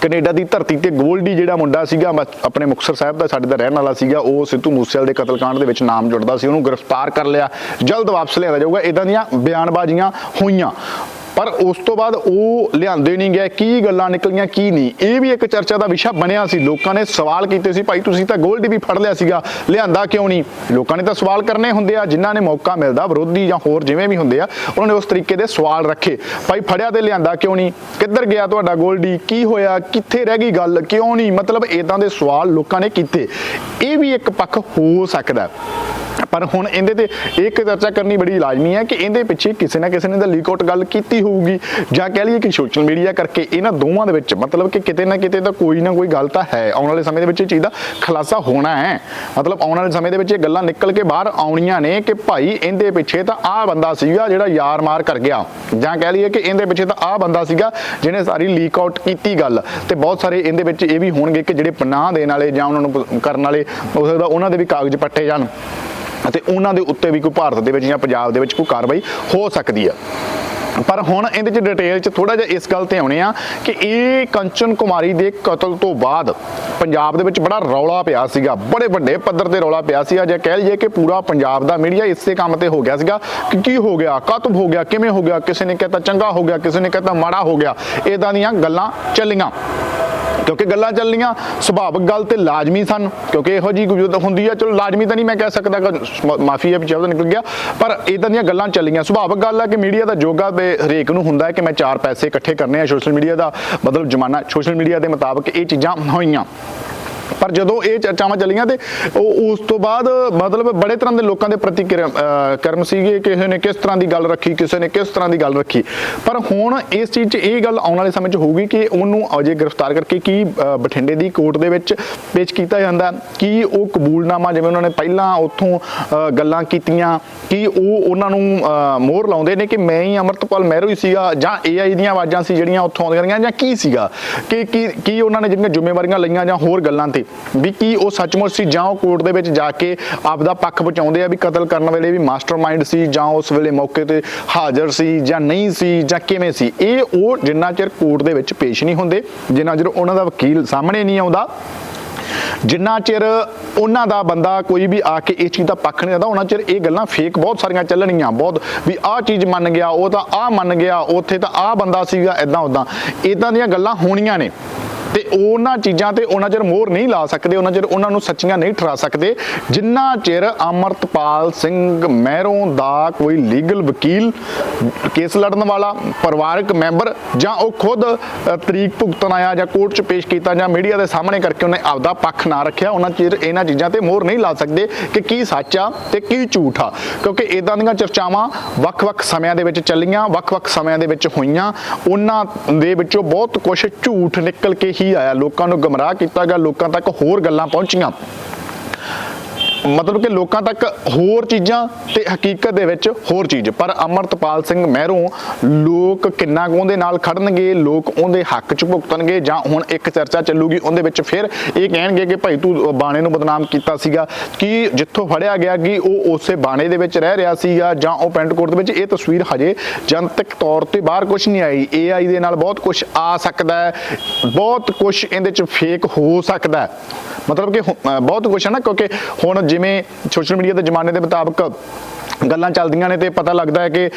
A: ਕੈਨੇਡਾ ਦੀ ਧਰਤੀ ਤੇ ਗੋਲਡੀ ਜਿਹੜਾ ਮੁੰਡਾ ਸੀਗਾ, ਮ- ਆਪਣੇ ਮੁਕਤਸਰ ਸਾਹਿਬ ਦਾ ਸਾਡੇ ਦਾ ਰਹਿਣ ਵਾਲਾ ਸੀਗਾ, ਉਹ ਸਿੱਧੂ ਮੂਸੇਵਾਲੇ ਦੇ ਕਤਲकांड ਦੇ ਵਿੱਚ ਨਾਮ ਜੁੜਦਾ ਸੀ, ਉਹਨੂੰ ਗ੍ਰਿਫਤਾਰ ਕਰ ਲਿਆ, ਜਲਦ ਵਾਪਸ ਲਿਆ ਜਾਊਗਾ। ਇਦਾਂ ਦੀਆਂ ਬਿਆਨਬਾਜ਼ੀਆਂ ਹੋਈਆਂ। ਪਰ ਉਸ ਤੋਂ ਬਾਅਦ ਉਹ ਲਿਆਂਦੇ ਨਹੀਂ ਗਏ, ਕੀ ਗੱਲਾਂ ਨਿਕਲੀਆਂ, ਕੀ ਨਹੀਂ। ਇਹ ਵੀ ਇੱਕ ਚਰਚਾ ਦਾ ਵਿਸ਼ਾ ਬਣਿਆ ਸੀ। ਲੋਕਾਂ ਨੇ ਸਵਾਲ ਕੀਤੇ ਸੀ, ਭਾਈ, ਤੁਸੀਂ ਤਾਂ ਗੋਲਡੀ ਵੀ ਫੜ ਲਿਆ ਸੀਗਾ, ਲਿਆਂਦਾ ਕਿਉਂ ਨਹੀਂ? ਲੋਕਾਂ ਨੇ ਤਾਂ ਸਵਾਲ ਕਰਨੇ ਹੁੰਦੇ ਆ, ਜਿਨ੍ਹਾਂ ਨੇ ਮੌਕਾ ਮਿਲਦਾ, ਵਿਰੋਧੀ ਜਾਂ ਹੋਰ ਜਿਵੇਂ ਵੀ ਹੁੰਦੇ ਆ, ਉਹਨਾਂ ਨੇ ਉਸ ਤਰੀਕੇ ਦੇ ਸਵਾਲ ਰੱਖੇ। ਭਾਈ, ਫੜਿਆ ਤੇ ਲਿਆਂਦਾ ਕਿਉਂ ਨਹੀਂ? ਕਿੱਧਰ ਗਿਆ ਤੁਹਾਡਾ ਗੋਲਡੀ? ਕੀ ਹੋਇਆ? ਕਿੱਥੇ ਰਹਿ ਗਈ ਗੱਲ? ਕਿਉਂ ਨਹੀਂ? ਮਤਲਬ ਇਦਾਂ ਦੇ ਸਵਾਲ ਲੋਕਾਂ ਨੇ ਕੀਤੇ। ਇਹ ਵੀ ਇੱਕ ਪੱਖ ਹੋ ਸਕਦਾ ਪਰ ਹੁਣ ਇਹਦੇ ਤੇ ਇੱਕ ਚਰਚਾ ਕਰਨੀ ਬੜੀ ਲਾਜ਼ਮੀ ਹੈ ਕਿ ਇਹਦੇ ਪਿੱਛੇ ਕਿਸੇ ਨਾ ਕਿਸੇ ਨੇ ਤਾਂ ਲੀਕ ਆਊਟ ਗੱਲ ਕੀਤੀ ਹੋਊਗੀ। ਜਾਂ ਕਹਿ ਲਈਏ ਕਿ ਸੋਸ਼ਲ ਮੀਡੀਆ ਕਰਕੇ ਇਹਨਾਂ ਦੋਵਾਂ ਦੇ ਵਿੱਚ ਮਤਲਬ ਕਿ ਕਿਤੇ ਨਾ ਕਿਤੇ ਤਾਂ ਕੋਈ ਨਾ ਕੋਈ ਗੱਲ ਤਾਂ ਹੈ। ਆਉਣ ਵਾਲੇ ਸਮੇਂ ਦੇ ਵਿੱਚ ਇਹ ਚੀਜ਼ ਦਾ ਖੁਲਾਸਾ ਹੋਣਾ ਹੈ। ਮਤਲਬ ਆਉਣ ਵਾਲੇ ਸਮੇਂ ਦੇ ਵਿੱਚ ਇਹ ਗੱਲਾਂ ਨਿਕਲ ਕੇ ਬਾਹਰ ਆਉਣੀਆਂ ਨੇ ਕਿ ਭਾਈ ਇਹਦੇ ਪਿੱਛੇ ਤਾਂ ਆਹ ਬੰਦਾ ਸੀਗਾ ਜਿਹੜਾ ਯਾਰ ਮਾਰ ਕਰ ਗਿਆ। ਜਾਂ ਕਹਿ ਲਈਏ ਕਿ ਇਹਦੇ ਪਿੱਛੇ ਤਾਂ ਆਹ ਬੰਦਾ ਸੀਗਾ ਜਿਹਨੇ ਸਾਰੀ ਲੀਕ ਆਊਟ ਕੀਤੀ ਗੱਲ। ਤੇ ਬਹੁਤ ਸਾਰੇ ਇਹਦੇ ਵਿੱਚ ਇਹ ਵੀ ਹੋਣਗੇ ਕਿ ਜਿਹੜੇ ਪਨਾਹ ਦੇਣ ਵਾਲੇ ਜਾਂ ਉਹਨਾਂ ਨੂੰ ਕਰਨ ਵਾਲੇ, ਹੋ ਸਕਦਾ ਉਹਨਾਂ ਦੇ ਵੀ ਕਾਗਜ਼ ਪੱਟੇ ਜਾਣ। ਅਤੇ ਉਹਨਾਂ ਦੇ ਉੱਤੇ ਵੀ ਕੋਈ ਭਾਰਤ ਦੇ ਵਿੱਚ ਜਾਂ ਪੰਜਾਬ ਦੇ ਵਿੱਚ ਕੋਈ ਕਾਰਵਾਈ ਹੋ ਸਕਦੀ ਹੈ ਪਰ ਹੁਣ ਇਹਦੇ ਚ ਡਿਟੇਲ ਚ ਥੋੜਾ ਜਿਹਾ ਇਸ ਗੱਲ ਤੇ ਆਉਣੇ ਆ ਕਿ ਇਹ ਕੰਚਨ ਕੁਮਾਰੀ ਦੇ ਕਤਲ ਤੋਂ ਬਾਅਦ ਪੰਜਾਬ ਦੇ ਵਿੱਚ ਬੜਾ ਰੌਲਾ ਪਿਆ ਸੀਗਾ। ਬੜੇ ਵੱਡੇ ਪੱਧਰ ਤੇ ਰੌਲਾ ਪਿਆ ਸੀਗਾ। ਜੇ ਕਹਿ ਲਈਏ ਕਿ ਪੂਰਾ ਪੰਜਾਬ ਦਾ ਮੀਡੀਆ ਇਸੇ ਕੰਮ ਤੇ ਹੋ ਗਿਆ ਸੀਗਾ ਕਿ ਕੀ ਹੋ ਗਿਆ ਕਤਲ ਹੋ ਗਿਆ, ਕਿਵੇਂ ਹੋ ਗਿਆ, ਕਿਸੇ ਨੇ ਕਹਤਾ ਚੰਗਾ ਹੋ ਗਿਆ, ਕਿਸੇ ਨੇ ਕਹਤਾ ਮਾੜਾ ਹੋ ਗਿਆ। ਇਦਾਂ ਦੀਆਂ ਗੱਲਾਂ ਚੱਲੀਆਂ। ਕਿਉਂਕਿ ਗੱਲਾਂ ਚੱਲੀਆਂ ਸੁਭਾਵਿਕ ਗੱਲ ਤੇ ਲਾਜ਼ਮੀ ਸਨ, ਕਿਉਂਕਿ ਇਹੋ ਜੀ ਕੋਈ ਹੁੰਦੀ ਆ, ਚਲੋ ਲਾਜ਼ਮੀ ਤਾਂ ਨਹੀਂ ਮੈਂ ਕਹਿ ਸਕਦਾ ਕਿ ਮਾਫੀ ਹੈ ਵੀ ਨਿਕਲ ਗਿਆ, ਪਰ ਇਦਾਂ ਦੀਆਂ ਗੱਲਾਂ ਚੱਲੀਆਂ। ਸੁਭਾਵਿਕ ਗੱਲ ਆ ਕਿ ਮੀਡੀਆ ਦਾ ਜੋਗਾ ਤੇ ਹਰੇਕ ਨੂੰ ਹੁੰਦਾ ਹੈ ਕਿ ਮੈਂ ਚਾਰ ਪੈਸੇ ਇਕੱਠੇ ਕਰਨੇ ਆ ਸੋਸ਼ਲ ਮੀਡੀਆ ਦਾ, ਮਤਲਬ ਜ਼ਮਾਨਾ ਸੋਸ਼ਲ ਮੀਡੀਆ ਦੇ ਮੁਤਾਬਕ ਇਹ ਚੀਜ਼ਾਂ ਹੋਈਆਂ। ਪਰ ਜਦੋਂ ਇਹ ਚਰਚਾਵਾਂ ਚੱਲੀਆਂ ਤੇ ਉਹ ਉਸ ਤੋਂ ਬਾਅਦ, ਮਤਲਬ ਬੜੇ ਤਰ੍ਹਾਂ ਦੇ ਲੋਕਾਂ ਦੇ ਪ੍ਰਤੀਕਿਰਿਆ ਕਰਮ ਸੀਗੇ, ਕਿਸੇ ਨੇ ਕਿਸ ਤਰ੍ਹਾਂ ਦੀ ਗੱਲ ਰੱਖੀ, ਕਿਸੇ ਨੇ ਕਿਸ ਤਰ੍ਹਾਂ ਦੀ ਗੱਲ ਰੱਖੀ। ਪਰ ਹੁਣ ਇਸ ਚੀਜ਼ 'ਚ ਇਹ ਗੱਲ ਆਉਣ ਵਾਲੇ ਸਮੇਂ 'ਚ ਹੋਊਗੀ ਕਿ ਉਹਨੂੰ ਅਜੇ ਗ੍ਰਿਫਤਾਰ ਕਰਕੇ ਕੀ ਬਠਿੰਡੇ ਦੀ ਕੋਰਟ ਦੇ ਵਿੱਚ ਪੇਸ਼ ਕੀਤਾ ਜਾਂਦਾ, ਕੀ ਉਹ ਕਬੂਲਨਾਮਾ ਜਿਵੇਂ ਉਹਨਾਂ ਨੇ ਪਹਿਲਾਂ ਉੱਥੋਂ ਗੱਲਾਂ ਕੀਤੀਆਂ, ਕੀ ਉਹ ਉਹਨਾਂ ਨੂੰ ਮੋਹਰ ਲਾਉਂਦੇ ਨੇ ਕਿ ਮੈਂ ਹੀ ਅਮਰਤਪਾਲ ਮਹਿਰੂ ਹੀ ਸੀਗਾ ਜਾਂ ਏਆਈ ਦੀਆਂ ਆਵਾਜ਼ਾਂ ਸੀ ਜਿਹੜੀਆਂ ਉੱਥੋਂ ਆਉਂਦੀਆਂ ਰਹੀਆਂ ਜਾਂ ਕੀ ਸੀਗਾ? ਕਿ, ਕੀ ਕੀ ਉਹਨਾਂ ਨੇ ਜਿਹੜੀਆਂ ਜ਼ਿੰਮੇਵਾਰੀਆਂ ਲਈਆਂ ਜਾਂ ਹੋਰ ਗੱਲਾਂ ਤੇ? ਵੀ ਕੀ ਉਹ ਸੱਚਮੁੱਚ ਸੀ ਜਾਂ ਉਹ ਕੋਰਟ ਦੇ ਵਿੱਚ ਜਾ ਕੇ ਆਪਦਾ ਪੱਖ ਬਚਾਉਂਦੇ ਆ ਵੀ ਕਤਲ ਕਰਨ ਵੇਲੇ ਵੀ ਮਾਸਟਰਮਾਈਂਡ ਸੀ ਜਾਂ ਉਸ ਵੇਲੇ ਮੌਕੇ ਤੇ ਹਾਜ਼ਰ ਸੀ ਜਾਂ ਨਹੀਂ ਸੀ ਜਾਂ ਕਿਵੇਂ ਸੀ? ਇਹ ਉਹ ਜਿੰਨਾ ਚਿਰ ਕੋਰਟ ਦੇ ਵਿੱਚ ਪੇਸ਼ ਨਹੀਂ ਹੁੰਦੇ, ਜਿੰਨਾ ਚਿਰ ਉਹਨਾਂ ਦਾ ਵਕੀਲ ਸਾਹਮਣੇ ਨਹੀਂ ਆਉਂਦਾ, ਜਿੰਨਾ ਚਿਰ ਉਹਨਾਂ ਦਾ ਬੰਦਾ ਕੋਈ ਵੀ ਆ ਕੇ ਇਹ ਚੀਜ਼ ਦਾ ਪੱਖ ਨਹੀਂ ਦਿੰਦਾ, ਉਹਨਾਂ ਚਿਰ ਇਹ ਗੱਲਾਂ ਫੇਕ ਬਹੁਤ ਸਾਰੀਆਂ ਚੱਲਣਗੀਆਂ ਬਹੁਤ ਵੀ ਆਹ ਚੀਜ਼ ਮੰਨ ਗਿਆ, ਉਹ ਤਾਂ ਆਹ ਮੰਨ ਗਿਆ, ਉੱਥੇ ਤਾਂ ਆਹ ਬੰਦਾ ਸੀਗਾ ਇਦਾਂ ਉਦਾਂ ਇਦਾਂ ਦੀਆਂ ਗੱਲਾਂ ਹੋਣੀਆਂ ਨੇ। ਤੇ ਉਹਨਾਂ ਚੀਜ਼ਾਂ ਤੇ ਉਹਨਾਂ ਚਿਰ ਮੋਹਰ ਨਹੀਂ ਲਾ ਸਕਦੇ, ਉਹਨਾਂ ਚਿਰ ਉਹਨਾਂ ਨੂੰ ਸੱਚੀਆਂ ਨਹੀਂ ਠਰਾ ਸਕਦੇ। ਜਿੰਨਾ ਚਿਰ ਅਮਰਤਪਾਲ ਸਿੰਘ ਮਹਿਰੋਂ ਦਾ ਕੋਈ ਲੀਗਲ ਵਕੀਲ ਕੇਸ ਲੜਨ ਵਾਲਾ ਪਰਿਵਾਰਕ ਮੈਂਬਰ ਜਾਂ ਉਹ ਖੁਦ ਤਰੀਕ ਭੁਗਤਣ ਆਇਆ ਜਾਂ ਕੋਰਟ 'ਚ ਪੇਸ਼ ਕੀਤਾ ਜਾਂ ਮੀਡੀਆ ਦੇ ਸਾਹਮਣੇ ਕਰਕੇ ਉਹਨੇ ਆਪਦਾ ਪੱਖ ਨਾ ਰੱਖਿਆ, ਉਹਨਾਂ ਚਿਰ ਇਹਨਾਂ ਚੀਜ਼ਾਂ ਤੇ ਮੋਹਰ ਨਹੀਂ ਲਾ ਸਕਦੇ ਕਿ ਕੀ ਸੱਚ ਆ ਤੇ ਕੀ ਝੂਠ ਆ। ਕਿਉਂਕਿ ਇਦਾਂ ਦੀਆਂ ਚਰਚਾਵਾਂ ਵੱਖ-ਵੱਖ ਸਮਿਆਂ ਦੇ ਵਿੱਚ ਚੱਲੀਆਂ, ਵੱਖ-ਵੱਖ ਸਮਿਆਂ ਦੇ ਵਿੱਚ ਹੋਈਆਂ। ਉਹਨਾਂ ਦੇ ਵਿੱਚੋਂ ਬਹੁਤ ਕੁਝ ਝੂਠ ਨਿਕਲ ਕੇ ਹੀ ਆਇਆ। ਲੋਕਾਂ ਨੂੰ ਗਮਰਾਹ ਕੀਤਾ ਗਿਆ। ਲੋਕਾਂ ਤੱਕ ਹੋਰ ਗੱਲਾਂ ਪਹੁੰਚੀਆਂ। ਮਤਲਬ ਕਿ ਲੋਕਾਂ ਤੱਕ ਹੋਰ ਚੀਜ਼ਾਂ ਤੇ ਹਕੀਕਤ ਦੇ ਵਿੱਚ ਹੋਰ ਚੀਜ਼। ਪਰ ਅਮਰਤਪਾਲ ਸਿੰਘ ਮਹਿਰੋਂ ਲੋਕ ਕਿੰਨਾ ਕੁ ਉਹਦੇ ਨਾਲ ਖੜਨਗੇ, ਲੋਕ ਉਹਦੇ ਹੱਕ 'ਚ ਭੁਗਤਣਗੇ ਜਾਂ ਹੁਣ ਇੱਕ ਚਰਚਾ ਚੱਲੂਗੀ ਉਹਦੇ ਵਿੱਚ ਫਿਰ ਇਹ ਕਹਿਣਗੇ ਕਿ ਭਾਈ ਤੂੰ ਬਾਣੇ ਨੂੰ ਬਦਨਾਮ ਕੀਤਾ ਸੀਗਾ। ਕਿ ਜਿੱਥੋਂ ਫੜਿਆ ਗਿਆ ਕਿ ਉਹ ਉਸੇ ਬਾਣੇ ਦੇ ਵਿੱਚ ਰਹਿ ਰਿਹਾ ਸੀਗਾ ਜਾਂ ਉਹ ਪੈਂਟ ਕੋਟ ਦੇ ਵਿੱਚ? ਇਹ ਤਸਵੀਰ ਹਜੇ ਜਨਤਕ ਤੌਰ ਤੇ ਬਾਹਰ ਕੁਝ ਨਹੀਂ ਆਈ। AI ਦੇ ਨਾਲ ਬਹੁਤ ਕੁਝ ਆ ਸਕਦਾ ਹੈ, ਬਹੁਤ ਕੁਝ ਇਹਦੇ 'ਚ ਫੇਕ ਹੋ ਸਕਦਾ ਹੈ। ਮਤਲਬ ਕਿ ਬਹੁਤ ਕੁਝ ਹੈ ਨਾ, ਕਿਉਂਕਿ ਹੁਣ ਜਿਵੇਂ ਸੋਸ਼ਲ ਮੀਡੀਆ ਦੇ ਜ਼ਮਾਨੇ ਦੇ ਮੁਤਾਬਕ ਗੱਲਾਂ ਚੱਲਦੀਆਂ ਨੇ ਤੇ ਪਤਾ ਲੱਗਦਾ ਹੈ ਕਿ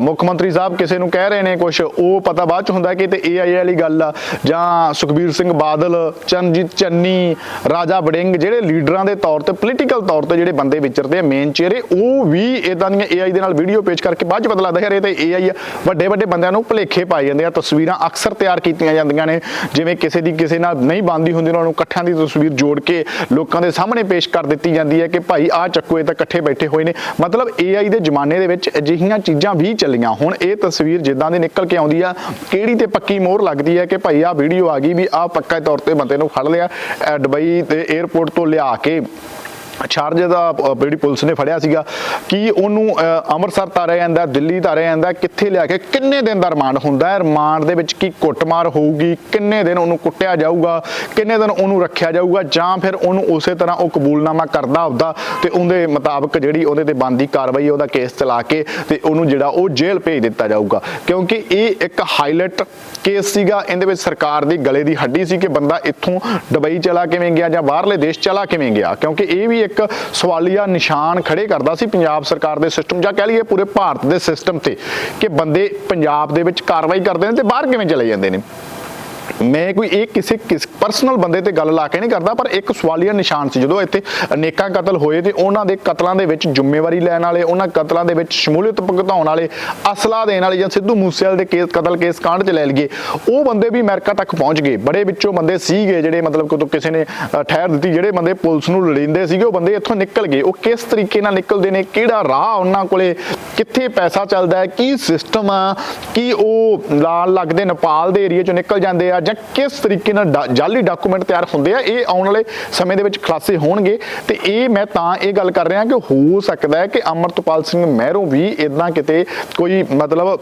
A: ਮੁੱਖ ਮੰਤਰੀ ਸਾਹਿਬ ਕਿਸੇ ਨੂੰ ਕਹਿ ਰਹੇ ਨੇ ਕੁਝ ਉਹ ਪਤਾ ਬਾਅਦ ਚ ਹੁੰਦਾ ਕਿ ਤੇ AI ਵਾਲੀ ਗੱਲ ਆ। ਜਾਂ ਸੁਖਬੀਰ ਸਿੰਘ ਬਾਦਲ, ਚਰਨਜੀਤ ਚੰਨੀ, ਰਾਜਾ ਵੜਿੰਗ ਜਿਹੜੇ ਲੀਡਰਾਂ ਦੇ ਤੌਰ ਤੇ ਪੋਲੀਟੀਕਲ ਤੌਰ ਤੇ ਜਿਹੜੇ ਬੰਦੇ ਵਿਚਰਦੇ ਆ ਮੇਨ ਚਿਹਰੇ, ਉਹ ਵੀ ਇਦਾਂ ਦੀਆਂ AI ਦੇ ਨਾਲ ਵੀਡੀਓ ਪੇਸ਼ ਕਰਕੇ ਬਾਅਦ ਚ ਪਤਾ ਲੱਗਦਾ ਯਾਰ ਇਹ ਤੇ AI ਆ। ਵੱਡੇ ਵੱਡੇ ਬੰਦਿਆਂ ਨੂੰ ਭੁਲੇਖੇ ਪਾਏ ਜਾਂਦੇ ਆ, ਤਸਵੀਰਾਂ ਅਕਸਰ ਤਿਆਰ ਕੀਤੀਆਂ ਜਾਂਦੀਆਂ ਨੇ। ਜਿਵੇਂ ਕਿਸੇ ਦੀ ਕਿਸੇ ਨਾਲ ਨਹੀਂ ਬਣਦੀ ਹੁੰਦੀ, ਉਹਨਾਂ ਨੂੰ ਇਕੱਠਿਆਂ ਦੀ ਤਸਵੀਰ ਜੋੜ ਕੇ ਲੋਕਾਂ ਦੇ ਸਾਹਮਣੇ ਪੇਸ਼ ਕਰ ਦਿੱਤੀ ਜਾਂਦੀ ਹੈ ਕਿ ਭਾਈ ਆਹ ਚੱਕੋ, ਇਹ ਤਾਂ ਇਕੱਠੇ ਬੈਠੇ ਹੋਏ ਨੇ। ਮਤਲਬ AI ਦੇ ਜ਼ਮਾਨੇ ਦੇ ਵਿੱਚ ਅਜਿਹੀਆਂ ਚੀਜ਼ਾਂ ਵੀ ਚੱਲੀਆਂ। ਹੁਣ ਇਹ ਤਸਵੀਰ ਜਿੱਦਾਂ ਦੀ ਨਿਕਲ ਕੇ ਆਉਂਦੀ ਆ, ਕਿਹੜੀ ਤੇ ਪੱਕੀ ਮੋਹਰ ਲੱਗਦੀ ਹੈ ਕਿ ਭਾਈ ਆਹ ਵੀਡੀਓ ਆ ਗਈ ਵੀ ਆਹ ਪੱਕਾ ਤੌਰ ਤੇ ਬੰਦੇ ਨੂੰ ਫੜ ਲਿਆ ਅਹ ਦੁਬਈ ਤੇ 에ਅਰਪੋਰਟ ਤੋਂ ਲਿਆ ਕੇ ਚਾਰਜ ਦਾ ਜਿਹੜੀ ਪੁਲਿਸ ਨੇ ਫੜਿਆ ਸੀਗਾ, ਕਿ ਉਹਨੂੰ ਅੰਮ੍ਰਿਤਸਰ ਤਾਰਿਆ ਜਾਂਦਾ, ਦਿੱਲੀ ਤਾਰਿਆ ਜਾਂਦਾ, ਕਿੱਥੇ ਲਿਆ ਕੇ, ਕਿੰਨੇ ਦਿਨ ਦਾ ਰਿਮਾਂਡ ਹੁੰਦਾ ਹੈ? ਰਿਮਾਂਡ ਦੇ ਵਿੱਚ ਕੀ ਕੁੱਟਮਾਰ ਹੋਊਗੀ? ਕਿੰਨੇ ਦਿਨ ਉਹਨੂੰ ਕੁੱਟਿਆ ਜਾਊਗਾ? ਕਿੰਨੇ ਦਿਨ ਉਹਨੂੰ ਰੱਖਿਆ ਜਾਊਗਾ? ਜਾਂ ਫਿਰ ਉਹਨੂੰ ਉਸੇ ਤਰ੍ਹਾਂ ਉਹ ਕਬੂਲਨਾਮਾ ਕਰਦਾ ਹੁੰਦਾ ਤੇ ਉਹਦੇ ਮੁਤਾਬਕ ਜਿਹੜੀ ਉਹਦੇ ਤੇ ਬੰਦੀ ਕਾਰਵਾਈ, ਉਹਦਾ ਕੇਸ ਚਲਾ ਕੇ ਤੇ ਉਹਨੂੰ ਜਿਹੜਾ ਉਹ ਜੇਲ੍ਹ ਭੇਜ ਦਿੱਤਾ ਜਾਊਗਾ। ਕਿਉਂਕਿ ਇਹ ਇੱਕ ਹਾਈਲਾਈਟ ਕੇਸ ਸੀਗਾ, ਇਹਦੇ ਵਿੱਚ ਸਰਕਾਰ ਦੀ ਗਲੇ ਦੀ ਹੱਡੀ ਸੀ ਕਿ ਬੰਦਾ ਇੱਥੋਂ ਦੁਬਈ ਚਲਾ ਕਿਵੇਂ ਗਿਆ ਜਾਂ ਬਾਹਰਲੇ ਦੇਸ਼ ਚਲਾ ਕਿਵੇਂ ਗਿਆ? ਕਿਉਂਕਿ ਇਹ ਵੀ ਇੱਕ ਸਵਾਲੀਆ ਨਿਸ਼ਾਨ ਖੜੇ ਕਰਦਾ ਸੀ ਪੰਜਾਬ ਸਰਕਾਰ ਦੇ ਸਿਸਟਮ ਜਾਂ ਕਹਿ ਲਈਏ ਪੂਰੇ ਭਾਰਤ ਦੇ ਸਿਸਟਮ ਤੇ, ਕਿ ਬੰਦੇ ਪੰਜਾਬ ਦੇ ਵਿੱਚ ਕਾਰਵਾਈ ਕਰਦੇ ਨੇ ਤੇ ਬਾਹਰ ਕਿਵੇਂ ਚਲੇ ਜਾਂਦੇ ਨੇ? ਮੈਂ ਕੋਈ ਇਹ ਕਿਸੇ ਕਿਸ ਪਰਸਨਲ ਬੰਦੇ ਤੇ ਗੱਲ ਲਾ ਕੇ ਨਹੀਂ ਕਰਦਾ, ਪਰ ਇੱਕ ਸਵਾਲੀਆ ਨਿਸ਼ਾਨ ਸੀ, ਜਦੋਂ ਇੱਥੇ ਅਨੇਕਾਂ ਕਤਲ ਹੋਏ ਤੇ ਉਹਨਾਂ ਦੇ ਕਤਲਾਂ ਦੇ ਵਿੱਚ ਜ਼ਿੰਮੇਵਾਰੀ ਲੈਣ ਵਾਲੇ, ਉਹਨਾਂ ਕਤਲਾਂ ਦੇ ਵਿੱਚ ਸ਼ਮੂਲੀਅਤ ਭੁਗਤਾਉਣ ਵਾਲੇ, ਅਸਲਾ ਦੇਣ ਵਾਲੇ ਜਾਂ ਸਿੱਧੂ ਮੂਸੇਵਾਲ ਦੇ ਕੇਸ, ਕਤਲ ਕੇਸ ਕਾਂਡ ਚ ਲੈ ਲਈਏ, ਉਹ ਬੰਦੇ ਵੀ ਅਮਰੀਕਾ ਤੱਕ ਪਹੁੰਚ ਗਏ। ਬੜੇ ਵਿੱਚੋਂ ਬੰਦੇ ਸੀਗੇ ਜਿਹੜੇ ਮਤਲਬ ਕਿ ਕਿਸੇ ਨੇ ਠਹਿਰ ਦਿੱਤੀ, ਜਿਹੜੇ ਬੰਦੇ ਪੁਲਿਸ ਨੂੰ ਲੜਿੰਦੇ ਸੀਗੇ, ਉਹ ਬੰਦੇ ਇੱਥੋਂ ਨਿਕਲ ਗਏ। ਉਹ ਕਿਸ ਤਰੀਕੇ ਨਾਲ ਨਿਕਲਦੇ ਨੇ? ਕਿਹੜਾ ਰਾਹ ਉਹਨਾਂ ਕੋਲੇ? ਕਿੱਥੇ ਪੈਸਾ ਚੱਲਦਾ ਹੈ? ਕੀ ਸਿਸਟਮ ਆ? ਕੀ ਉਹ ਲਾਲ ਲੱਗਦੇ ਨੇਪਾਲ ਦੇ ਏਰੀਆ ਚੋਂ ਨਿਕਲ ਜਾਂਦੇ ਆ? ਜਾਂ ਕਿਸ ਤਰੀਕੇ ਨਾਲ ਡਾ- ਜਾਲੀ ਡਾਕੂਮੈਂਟ ਤਿਆਰ ਹੁੰਦੇ ਆ, ਇਹ ਆਉਣ ਵਾਲੇ ਸਮੇਂ ਦੇ ਵਿੱਚ ਖੁਲਾਸੇ ਹੋਣਗੇ। ਤੇ ਇਹ ਮੈਂ ਤਾਂ ਇਹ ਗੱਲ ਕਰ ਰਿਹਾ ਕਿ ਹੋ ਸਕਦਾ ਹੈ ਕਿ ਅਮਰਤਪਾਲ ਸਿੰਘ ਮਹਿਰੋਂ ਵੀ ਇਦਾਂ ਕਿਤੇ ਕੋਈ ਮਤਲਬ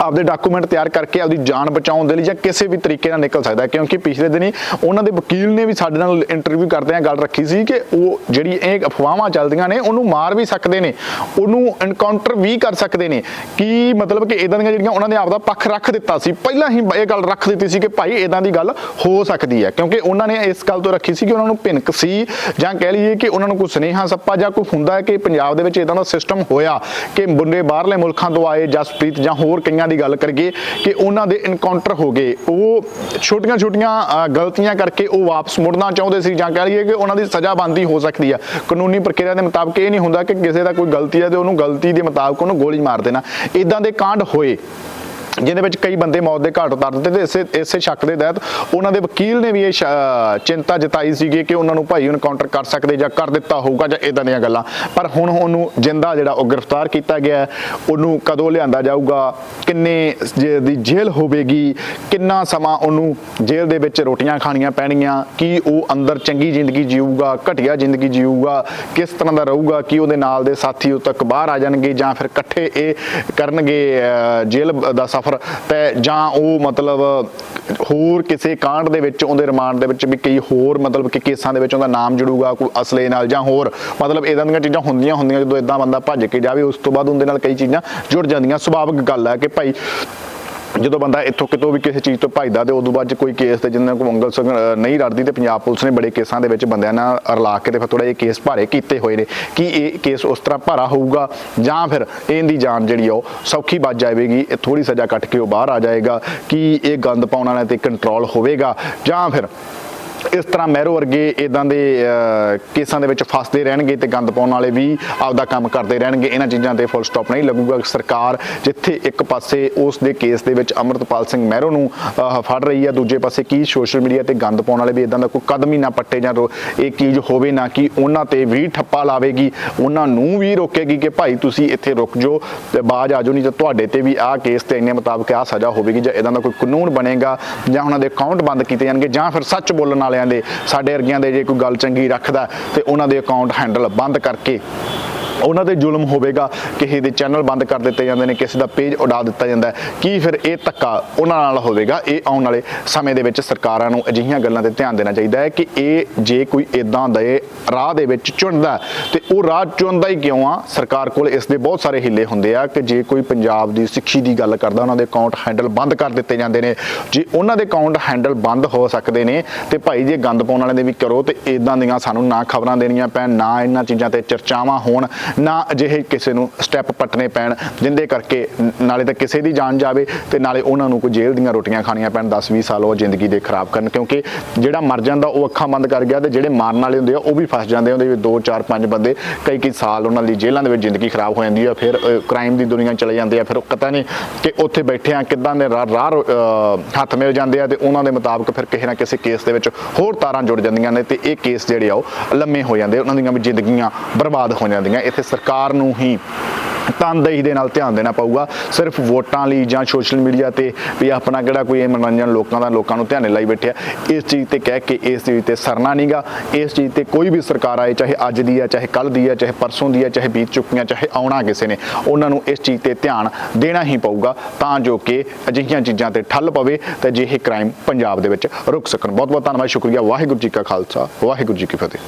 A: ਆਪਦੇ ਡਾਕੂਮੈਂਟ ਤਿਆਰ ਕਰਕੇ ਆਪਦੀ ਜਾਨ ਬਚਾਉਣ ਦੇ ਲਈ ਜਾਂ ਕਿਸੇ ਵੀ ਤਰੀਕੇ ਨਾਲ ਨਿਕਲ ਸਕਦਾ ਕਿਉਂਕਿ ਪਿਛਲੇ ਦਿਨੀ ਉਹਨਾਂ ਦੇ ਵਕੀਲ ਨੇ ਵੀ ਸਾਡੇ ਨਾਲ ਇੰਟਰਵਿਊ ਕਰਦਿਆਂ ਗੱਲ ਰੱਖੀ ਸੀ ਕਿ ਉਹ ਜਿਹੜੀ ਇਹ ਅਫਵਾਹਾਂ ਚੱਲਦੀਆਂ ਨੇ, ਉਹਨੂੰ ਮਾਰ ਵੀ ਸਕਦੇ ਨੇ, ਉਹਨੂੰ ਐਨਕਾਊਂਟਰ ਵੀ ਕਰ ਸਕਦੇ ਨੇ। ਕੀ ਮਤਲਬ ਕਿ ਇਦਾਂ ਦੀਆਂ ਜਿਹੜੀਆਂ ਉਹਨਾਂ ਨੇ ਆਪਦਾ ਪੱਖ ਰੱਖ ਦਿੱਤਾ ਸੀ, ਪਹਿਲਾਂ ਹੀ ਇਹ ਗੱਲ ਰੱਖ ਦਿੱਤੀ ਸੀ ਕਿ ਭਾਈ ਇਦਾਂ ਦੀ ਗੱਲ ਹੋ ਸਕਦੀ ਹੈ। ਕਿਉਂਕਿ ਉਹਨਾਂ ਨੇ ਇਸ ਗੱਲ ਤੋਂ ਰੱਖੀ ਸੀ ਕਿ ਉਹਨਾਂ ਨੂੰ ਭਿੰਕ ਸੀ ਜਾਂ ਕਹਿ ਲਈਏ ਕਿ ਉਹਨਾਂ ਨੂੰ ਕੋਈ ਸੁਨੇਹਾ ਸੱਪਾ ਜਾਂ ਕੋਈ ਹੁੰਦਾ ਹੈ ਕਿ ਪੰਜਾਬ ਦੇ ਵਿੱਚ ਇਦਾਂ ਦਾ ਸਿਸਟਮ ਹੋਇਆ ਕਿ ਮੁੰਡੇ ਬਾਹਰਲੇ ਮੁਲਕਾਂ ਤੋਂ ਆਏ ਜਸਪ੍ਰੀਤ ਜਾਂ ਹੋਰ ਕਈਆਂ ਬੰਦਿਆਂ ਦੀ ਗੱਲ ਕਰੀਏ ਕਿ ਉਹਨਾਂ ਦੇ ਇਨਕਾਊਂਟਰ ਹੋ ਗਏ। ਉਹ ਛੋਟੀਆਂ-ਛੋਟੀਆਂ ਗਲਤੀਆਂ ਕਰਕੇ ਉਹ ਵਾਪਸ ਮੁੜਨਾ ਚਾਹੁੰਦੇ ਸੀ ਜਾਂ ਕਹਿ ਲਈਏ ਕਿ ਉਹਨਾਂ ਦੀ ਸਜ਼ਾ ਬੰਦੀ ਹੋ ਸਕਦੀ ਆ। ਕਾਨੂੰਨੀ ਪ੍ਰਕਿਰਿਆ ਦੇ ਮੁਤਾਬਕ ਇਹ ਨਹੀਂ ਹੁੰਦਾ ਕਿ ਕਿਸੇ ਦਾ ਕੋਈ ਗਲਤੀ ਹੈ ਤੇ ਉਹਨੂੰ ਗਲਤੀ ਦੇ ਮੁਤਾਬਕ ਉਹਨੂੰ ਗੋਲੀ ਮਾਰ ਦੇਣਾ। ਇਦਾਂ ਦੇ ਕਾਂਡ ਹੋਏ। ਜਿਹਦੇ ਵਿੱਚ ਕਈ ਬੰਦੇ ਮੌਤ ਦੇ ਘਾਟ ਉਤਾਰ ਦਿੱਤੇ ਤੇ ਇਸੇ ਇਸੇ ਸ਼ੱਕ ਦੇ ਤਹਿਤ ਉਹਨਾਂ ਦੇ ਵਕੀਲ ਨੇ ਵੀ ਇਹ ਸ਼- ਚਿੰਤਾ ਜਤਾਈ ਸੀਗੀ ਕਿ ਉਹਨਾਂ ਨੂੰ ਭਾਈ ਇਨਕਾਊਂਟਰ ਕਰ ਸਕਦੇ ਜਾਂ ਕਰ ਦਿੱਤਾ ਹੋਊਗਾ ਜਾਂ ਇਦਾਂ ਦੀਆਂ ਗੱਲਾਂ। ਪਰ ਹੁਣ ਉਹਨੂੰ ਜਿੰਦਾ ਜਿਹੜਾ ਉਹ ਗ੍ਰਿਫਤਾਰ ਕੀਤਾ ਗਿਆ ਉਹਨੂੰ ਕਦੋਂ ਲਿਆਂਦਾ ਜਾਊਗਾ, ਕਿੰਨੇ ਜੇ ਦੀ ਜੇਲ੍ਹ ਹੋਵੇਗੀ, ਕਿੰਨਾ ਸਮਾਂ ਉਹਨੂੰ ਜੇਲ੍ਹ ਦੇ ਵਿੱਚ ਰੋਟੀਆਂ ਖਾਣੀਆਂ ਪੈਣਗੀਆਂ, ਕੀ ਉਹ ਅੰਦਰ ਚੰਗੀ ਜ਼ਿੰਦਗੀ ਜੀਊਗਾ, ਘਟੀਆ ਜ਼ਿੰਦਗੀ ਜੀਊਗਾ, ਕਿਸ ਤਰ੍ਹਾਂ ਦਾ ਰਹੂਗਾ, ਕੀ ਉਹਦੇ ਨਾਲ ਦੇ ਸਾਥੀ ਉਹ ਤੱਕ ਬਾਹਰ ਆ ਜਾਣਗੇ ਜਾਂ ਫਿਰ ਇਕੱਠੇ ਇਹ ਕਰਨਗੇ ਜੇਲ੍ਹ ਦਾ ਸਫ਼ਰ ਤੇ ਜਾਂ ਉਹ ਮਤਲਬ ਹੋਰ ਕਿਸੇ ਕਾਂਡ ਦੇ ਵਿੱਚ ਉਹਦੇ ਰਿਮਾਂਡ ਦੇ ਵਿੱਚ ਵੀ ਕਈ ਹੋਰ ਮਤਲਬ ਕਿ ਕੇਸਾਂ ਦੇ ਵਿੱਚ ਉਹਦਾ ਨਾਮ ਜੁੜੂਗਾ, ਕੋਈ ਅਸਲੇ ਨਾਲ ਜਾਂ ਹੋਰ, ਮਤਲਬ ਇਦਾਂ ਦੀਆਂ ਚੀਜ਼ਾਂ ਹੁੰਦੀਆਂ ਹੁੰਦੀਆਂ ਜਦੋਂ ਇਦਾਂ ਬੰਦਾ ਭੱਜ ਕੇ ਜਾਵੇ, ਉਸ ਤੋਂ ਬਾਅਦ ਉਹਦੇ ਨਾਲ ਕਈ ਚੀਜ਼ਾਂ ਜੁੜ ਜਾਂਦੀਆਂ। ਸੁਭਾਵਿਕ ਗੱਲ ਹੈ ਕਿ ਭਾਈ ਜਦੋਂ ਬੰਦਾ ਇੱਥੋਂ ਕਿਤੋਂ ਵੀ ਕਿਸੇ ਚੀਜ਼ ਤੋਂ ਭੱਜਦਾ ਤੇ ਉਦੋਂ ਬਾਅਦ 'ਚ ਕੋਈ ਕੇਸ ਤੇ ਜਿੰਨਾਂ ਕੋਲ ਮੰਗਲ ਸਿੰਘ ਨਹੀਂ ਰੜਦੀ ਤੇ ਪੰਜਾਬ ਪੁਲਿਸ ਨੇ ਬੜੇ ਕੇਸਾਂ ਦੇ ਵਿੱਚ ਬੰਦਿਆਂ ਨਾਲ ਰਲਾ ਕੇ ਤੇ ਫਿਰ ਥੋੜਾ ਇਹ ਕੇਸ ਭਾਰੇ ਕੀਤੇ ਹੋਏ ਨੇ। ਕਿ ਇਹ ਕੇਸ ਉਸ ਤਰ੍ਹਾਂ ਭਾਰਾ ਹੋਊਗਾ ਜਾਂ ਫਿਰ ਇਹਦੀ ਜਾਨ ਜਿਹੜੀ ਆ ਉਹ ਸੌਖੀ ਬਚ ਜਾਵੇਗੀ, ਇਹ ਥੋੜੀ ਸਜ਼ਾ ਕੱਟ ਕੇ ਉਹ ਬਾਹਰ ਆ ਜਾਏਗਾ, ਕਿ ਇਹ ਗੰਦ ਪਾਉਣ ਵਾਲਿਆਂ ਤੇ ਕੰਟਰੋਲ ਹੋਵੇਗਾ ਜਾਂ ਫਿਰ ਇਸ ਤਰ੍ਹਾਂ ਮਹਿਰੋ ਵਰਗੇ ਇਦਾਂ ਦੇ ਅਹ, ਕੇਸਾਂ ਦੇ ਵਿੱਚ ਫਸਦੇ ਰਹਿਣਗੇ ਤੇ ਗੰਦ ਪਾਉਣ ਵਾਲੇ ਵੀ ਆਪਦਾ ਕੰਮ ਕਰਦੇ ਰਹਿਣਗੇ। ਇਹਨਾਂ ਚੀਜ਼ਾਂ ਤੇ ਫੁੱਲ ਸਟਾਪ ਨਹੀਂ ਲੱਗੂਗਾ। ਸਰਕਾਰ ਜਿੱਥੇ ਇੱਕ ਪਾਸੇ ਉਸ ਦੇ ਕੇਸ ਦੇ ਵਿੱਚ ਅਮਰਤਪਾਲ ਸਿੰਘ ਮਹਿਰੋ ਨੂੰ ਅਹ, ਫੜ ਰਹੀ ਹੈ ਦੂਜੇ ਪਾਸੇ ਕੀ ਸੋਸ਼ਲ ਮੀਡੀਆ ਤੇ ਗੰਦ ਪਾਉਣ ਵਾਲੇ ਵੀ ਇਦਾਂ ਦਾ ਕੋਈ ਕਦਮ ਹੀ ਨਾ ਪੱਟੇ ਜਾਂ ਰੋ- ਇਹ ਚੀਜ਼ ਹੋਵੇ ਨਾ ਕਿ ਉਹਨਾਂ ਤੇ ਵੀ ਠੱਪਾ ਲਾਵੇਗੀ। ਉਹਨਾਂ ਨੂੰ ਵੀ ਰੋਕੇਗੀ ਕਿ ਭਾਈ ਤੁਸੀਂ ਇੱਥੇ ਰੁਕ ਜਾਓ ਤੇ ਬਾਜ ਆਜੋ ਨਹੀਂ ਤਾਂ ਤੁਹਾਡੇ ਤੇ ਵੀ ਆਹ ਕੇਸ ਤੇ ਇੰਨੇ ਮੁਤਾਬਕ ਆਹ ਸਜ਼ਾ ਹੋਵੇਗੀ ਜਾਂ ਇਦਾਂ ਦਾ ਕੋਈ ਕਾਨੂੰਨ ਬਣੇਗਾ ਜਾਂ ਉਹਨਾਂ ਦੇ ਅਕਾਊਂਟ ਬੰਦ ਕੀਤੇ ਜਾਣਗੇ ਜਾਂ ਫਿਰ ਸੱਚ ਬੋਲਣ ਵਾਲੇ ਵਾਲਿਆਂ ਦੇ, ਸਾਡੇ ਵਰਗਿਆਂ ਦੇ ਜੇ ਕੋਈ ਗੱਲ ਚੰਗੀ ਰੱਖਦਾ ਤੇ ਉਹਨਾਂ ਦੇ ਅਕਾਊਂਟ ਹੈਂਡਲ ਬੰਦ ਕਰਕੇ ਉਹਨਾਂ ਤੇ ਜ਼ੁਲਮ ਹੋਵੇਗਾ ਕਿਸੇ ਦੇ ਚੈਨਲ ਬੰਦ ਕਰ ਦਿੱਤੇ ਜਾਂਦੇ ਨੇ ਕਿਸੇ ਦਾ ਪੇਜ ਉਡਾ ਦਿੱਤਾ ਜਾਂਦਾ ਕੀ ਫਿਰ ਇਹ ਧੱਕਾ ਉਹਨਾਂ ਨਾਲ ਹੋਵੇਗਾ? ਇਹ ਆਉਣ ਵਾਲੇ ਸਮੇਂ ਦੇ ਵਿੱਚ ਸਰਕਾਰਾਂ ਨੂੰ ਅਜਿਹੀਆਂ ਗੱਲਾਂ ਤੇ ਧਿਆਨ ਦੇਣਾ ਚਾਹੀਦਾ ਹੈ ਕਿ ਇਹ ਜੇ ਕੋਈ ਇਦਾਂ ਦੇ ਰਾਹ ਦੇ ਵਿੱਚ ਚੁਣਦਾ ਹੈ, ਤੇ ਉਹ ਰਾਹ ਚੁਣਦਾ ਹੀ ਕਿਉਂ ਆ? ਸਰਕਾਰ ਕੋਲ ਇਸ ਦੇ ਬਹੁਤ ਸਾਰੇ ਹਿੱਲੇ ਹੁੰਦੇ ਆ ਕਿ ਜੇ ਕੋਈ ਪੰਜਾਬ ਦੀ ਸਿੱਖੀ ਦੀ ਗੱਲ ਕਰਦਾ ਉਹਨਾਂ ਦੇ ਅਕਾਊਂਟ ਹੈਂਡਲ ਬੰਦ ਕਰ ਦਿੱਤੇ ਜਾਂਦੇ ਨੇ। ਜੇ ਉਹਨਾਂ ਦੇ ਅਕਾਊਂਟ ਹੈਂਡਲ ਬੰਦ ਹੋ ਸਕਦੇ ਨੇ ਤੇ ਭਾਈ ਜੇ ਗੰਦ ਪਾਉਣ ਵਾਲਿਆਂ ਦੇ ਵੀ ਕਰੋ ਤੇ ਇਦਾਂ ਦੀਆਂ ਸਾਨੂੰ ਨਾ ਖਬਰਾਂ ਦੇਣੀਆਂ ਪੈਣ ਨਾ ਇਹਨਾਂ ਚੀਜ਼ਾਂ ਤੇ ਚਰਚਾਵਾਂ ਹੋਣ ਨਾ ਅਜਿਹੇ ਕਿਸੇ ਨੂੰ ਸਟੈਪ ਪੱਟਣੇ ਪੈਣ, ਜਿੰਦੇ ਕਰਕੇ ਨਾਲੇ ਤਾਂ ਕਿਸੇ ਦੀ ਜਾਨ ਜਾਵੇ ਤੇ ਨਾਲੇ ਉਹਨਾਂ ਨੂੰ ਕੋਈ ਜੇਲ੍ਹ ਦੀਆਂ ਰੋਟੀਆਂ ਖਾਣੀਆਂ ਪੈਣ 10 20 ਸਾਲ ਉਹ ਜ਼ਿੰਦਗੀ ਦੇ ਖਰਾਬ ਕਰਨ, ਕਿਉਂਕਿ ਜਿਹੜਾ ਮਰ ਜਾਂਦਾ ਉਹ ਅੱਖਾਂ ਬੰਦ ਕਰ ਗਿਆ ਤੇ ਜਿਹੜੇ ਮਾਰਨ ਵਾਲੇ ਹੁੰਦੇ ਆ ਉਹ ਵੀ ਫਸ ਜਾਂਦੇ ਆ, ਉਹਦੇ ਵਿੱਚ 2 4 5 ਬੰਦੇ ਕਈ ਕਈ ਸਾਲ ਉਹਨਾਂ ਦੀ ਜੇਲ੍ਹਾਂ ਦੇ ਵਿੱਚ ਜ਼ਿੰਦਗੀ ਖਰਾਬ ਹੋ ਜਾਂਦੀ ਆ, ਫਿਰ ਕ੍ਰਾਈਮ ਦੀ ਦੁਨੀਆ ਚਲੇ ਜਾਂਦੇ ਆ, ਫਿਰ ਉਹ ਪਤਾ ਨਹੀਂ ਕਿ ਉੱਥੇ ਬੈਠੇ ਆ, ਕਿੱਦਾਂ ਦੇ ਰਾਹ ਰਾਹ ਹੱਥ ਮਿਲ ਜਾਂਦੇ ਆ ਤੇ ਉਹਨਾਂ ਦੇ ਮੁਤਾਬਕ ਫਿਰ ਕਿਸੇ ਨਾ ਕਿਸੇ ਕੇਸ ਦੇ ਵਿੱਚ ਹੋਰ ਤਾਰਾਂ ਜੁੜ ਜਾਂਦੀਆਂ ਨੇ ਤੇ ਇਹ ਕੇਸ ਜਿਹੜੇ ਆ ਉਹ ਲੰਮੇ ਹੋ ਜਾਂਦੇ ਉਹਨਾਂ ਦੀਆਂ ਵੀ ਜ਼ਿੰਦਗੀਆਂ ਬਰਬਾਦ ਹੋ ਜਾਂਦੀਆਂ ਇੱਥੇ ਸਰਕਾਰ ਨੂੰ ਹੀ ਤਨਦੇਹੀ ਦੇ ਨਾਲ ਧਿਆਨ ਦੇਣਾ ਪਊਗਾ। ਸਿਰਫ ਵੋਟਾਂ ਲਈ ਜਾਂ ਸੋਸ਼ਲ ਮੀਡੀਆ ਤੇ ਵੀ ਆਪਣਾ ਕਿਹੜਾ ਕੋਈ ਇਹ ਮਨੋਰੰਜਨ ਲੋਕਾਂ ਦਾ, ਲੋਕਾਂ ਨੂੰ ਧਿਆਨੇ ਲਾਈ ਬੈਠਿਆ ਇਸ ਚੀਜ਼ ਤੇ ਕਹਿ ਕੇ ਇਸ ਚੀਜ਼ ਤੇ ਸਰਨਾ ਨਹੀਂਗਾ ਇਸ ਚੀਜ਼ ਤੇ ਕੋਈ ਵੀ ਸਰਕਾਰ ਆਏ, ਚਾਹੇ ਅੱਜ ਦੀ ਹੈ ਚਾਹੇ ਕੱਲ ਦੀ ਹੈ ਚਾਹੇ ਪਰਸੋਂ ਦੀ ਹੈ ਚਾਹੇ ਬੀਤ ਚੁੱਕੀਆਂ, ਚਾਹੇ ਆਉਣਾ ਕਿਸੇ ਨੇ, ਉਹਨਾਂ ਨੂੰ ਇਸ ਚੀਜ਼ ਤੇ ਧਿਆਨ ਦੇਣਾ ਹੀ ਪਊਗਾ ਤਾਂ ਜੋ ਕਿ ਅਜਿਹੀਆਂ ਚੀਜ਼ਾਂ ਤੇ ਠੱਲ ਪਵੇ ਤੇ ਅਜਿਹੇ ਕ੍ਰਾਈਮ ਪੰਜਾਬ ਦੇ ਵਿੱਚ ਰੁਕ ਸਕਣ। ਬਹੁਤ ਬਹੁਤ ਧੰਨਵਾਦ, ਸ਼ੁਕਰੀਆ। ਵਾਹਿਗੁਰੂ ਜੀ ਕਾ ਖਾਲਸਾ, ਵਾਹਿਗੁਰੂ ਜੀ ਕੀ ਫਤਿਹ।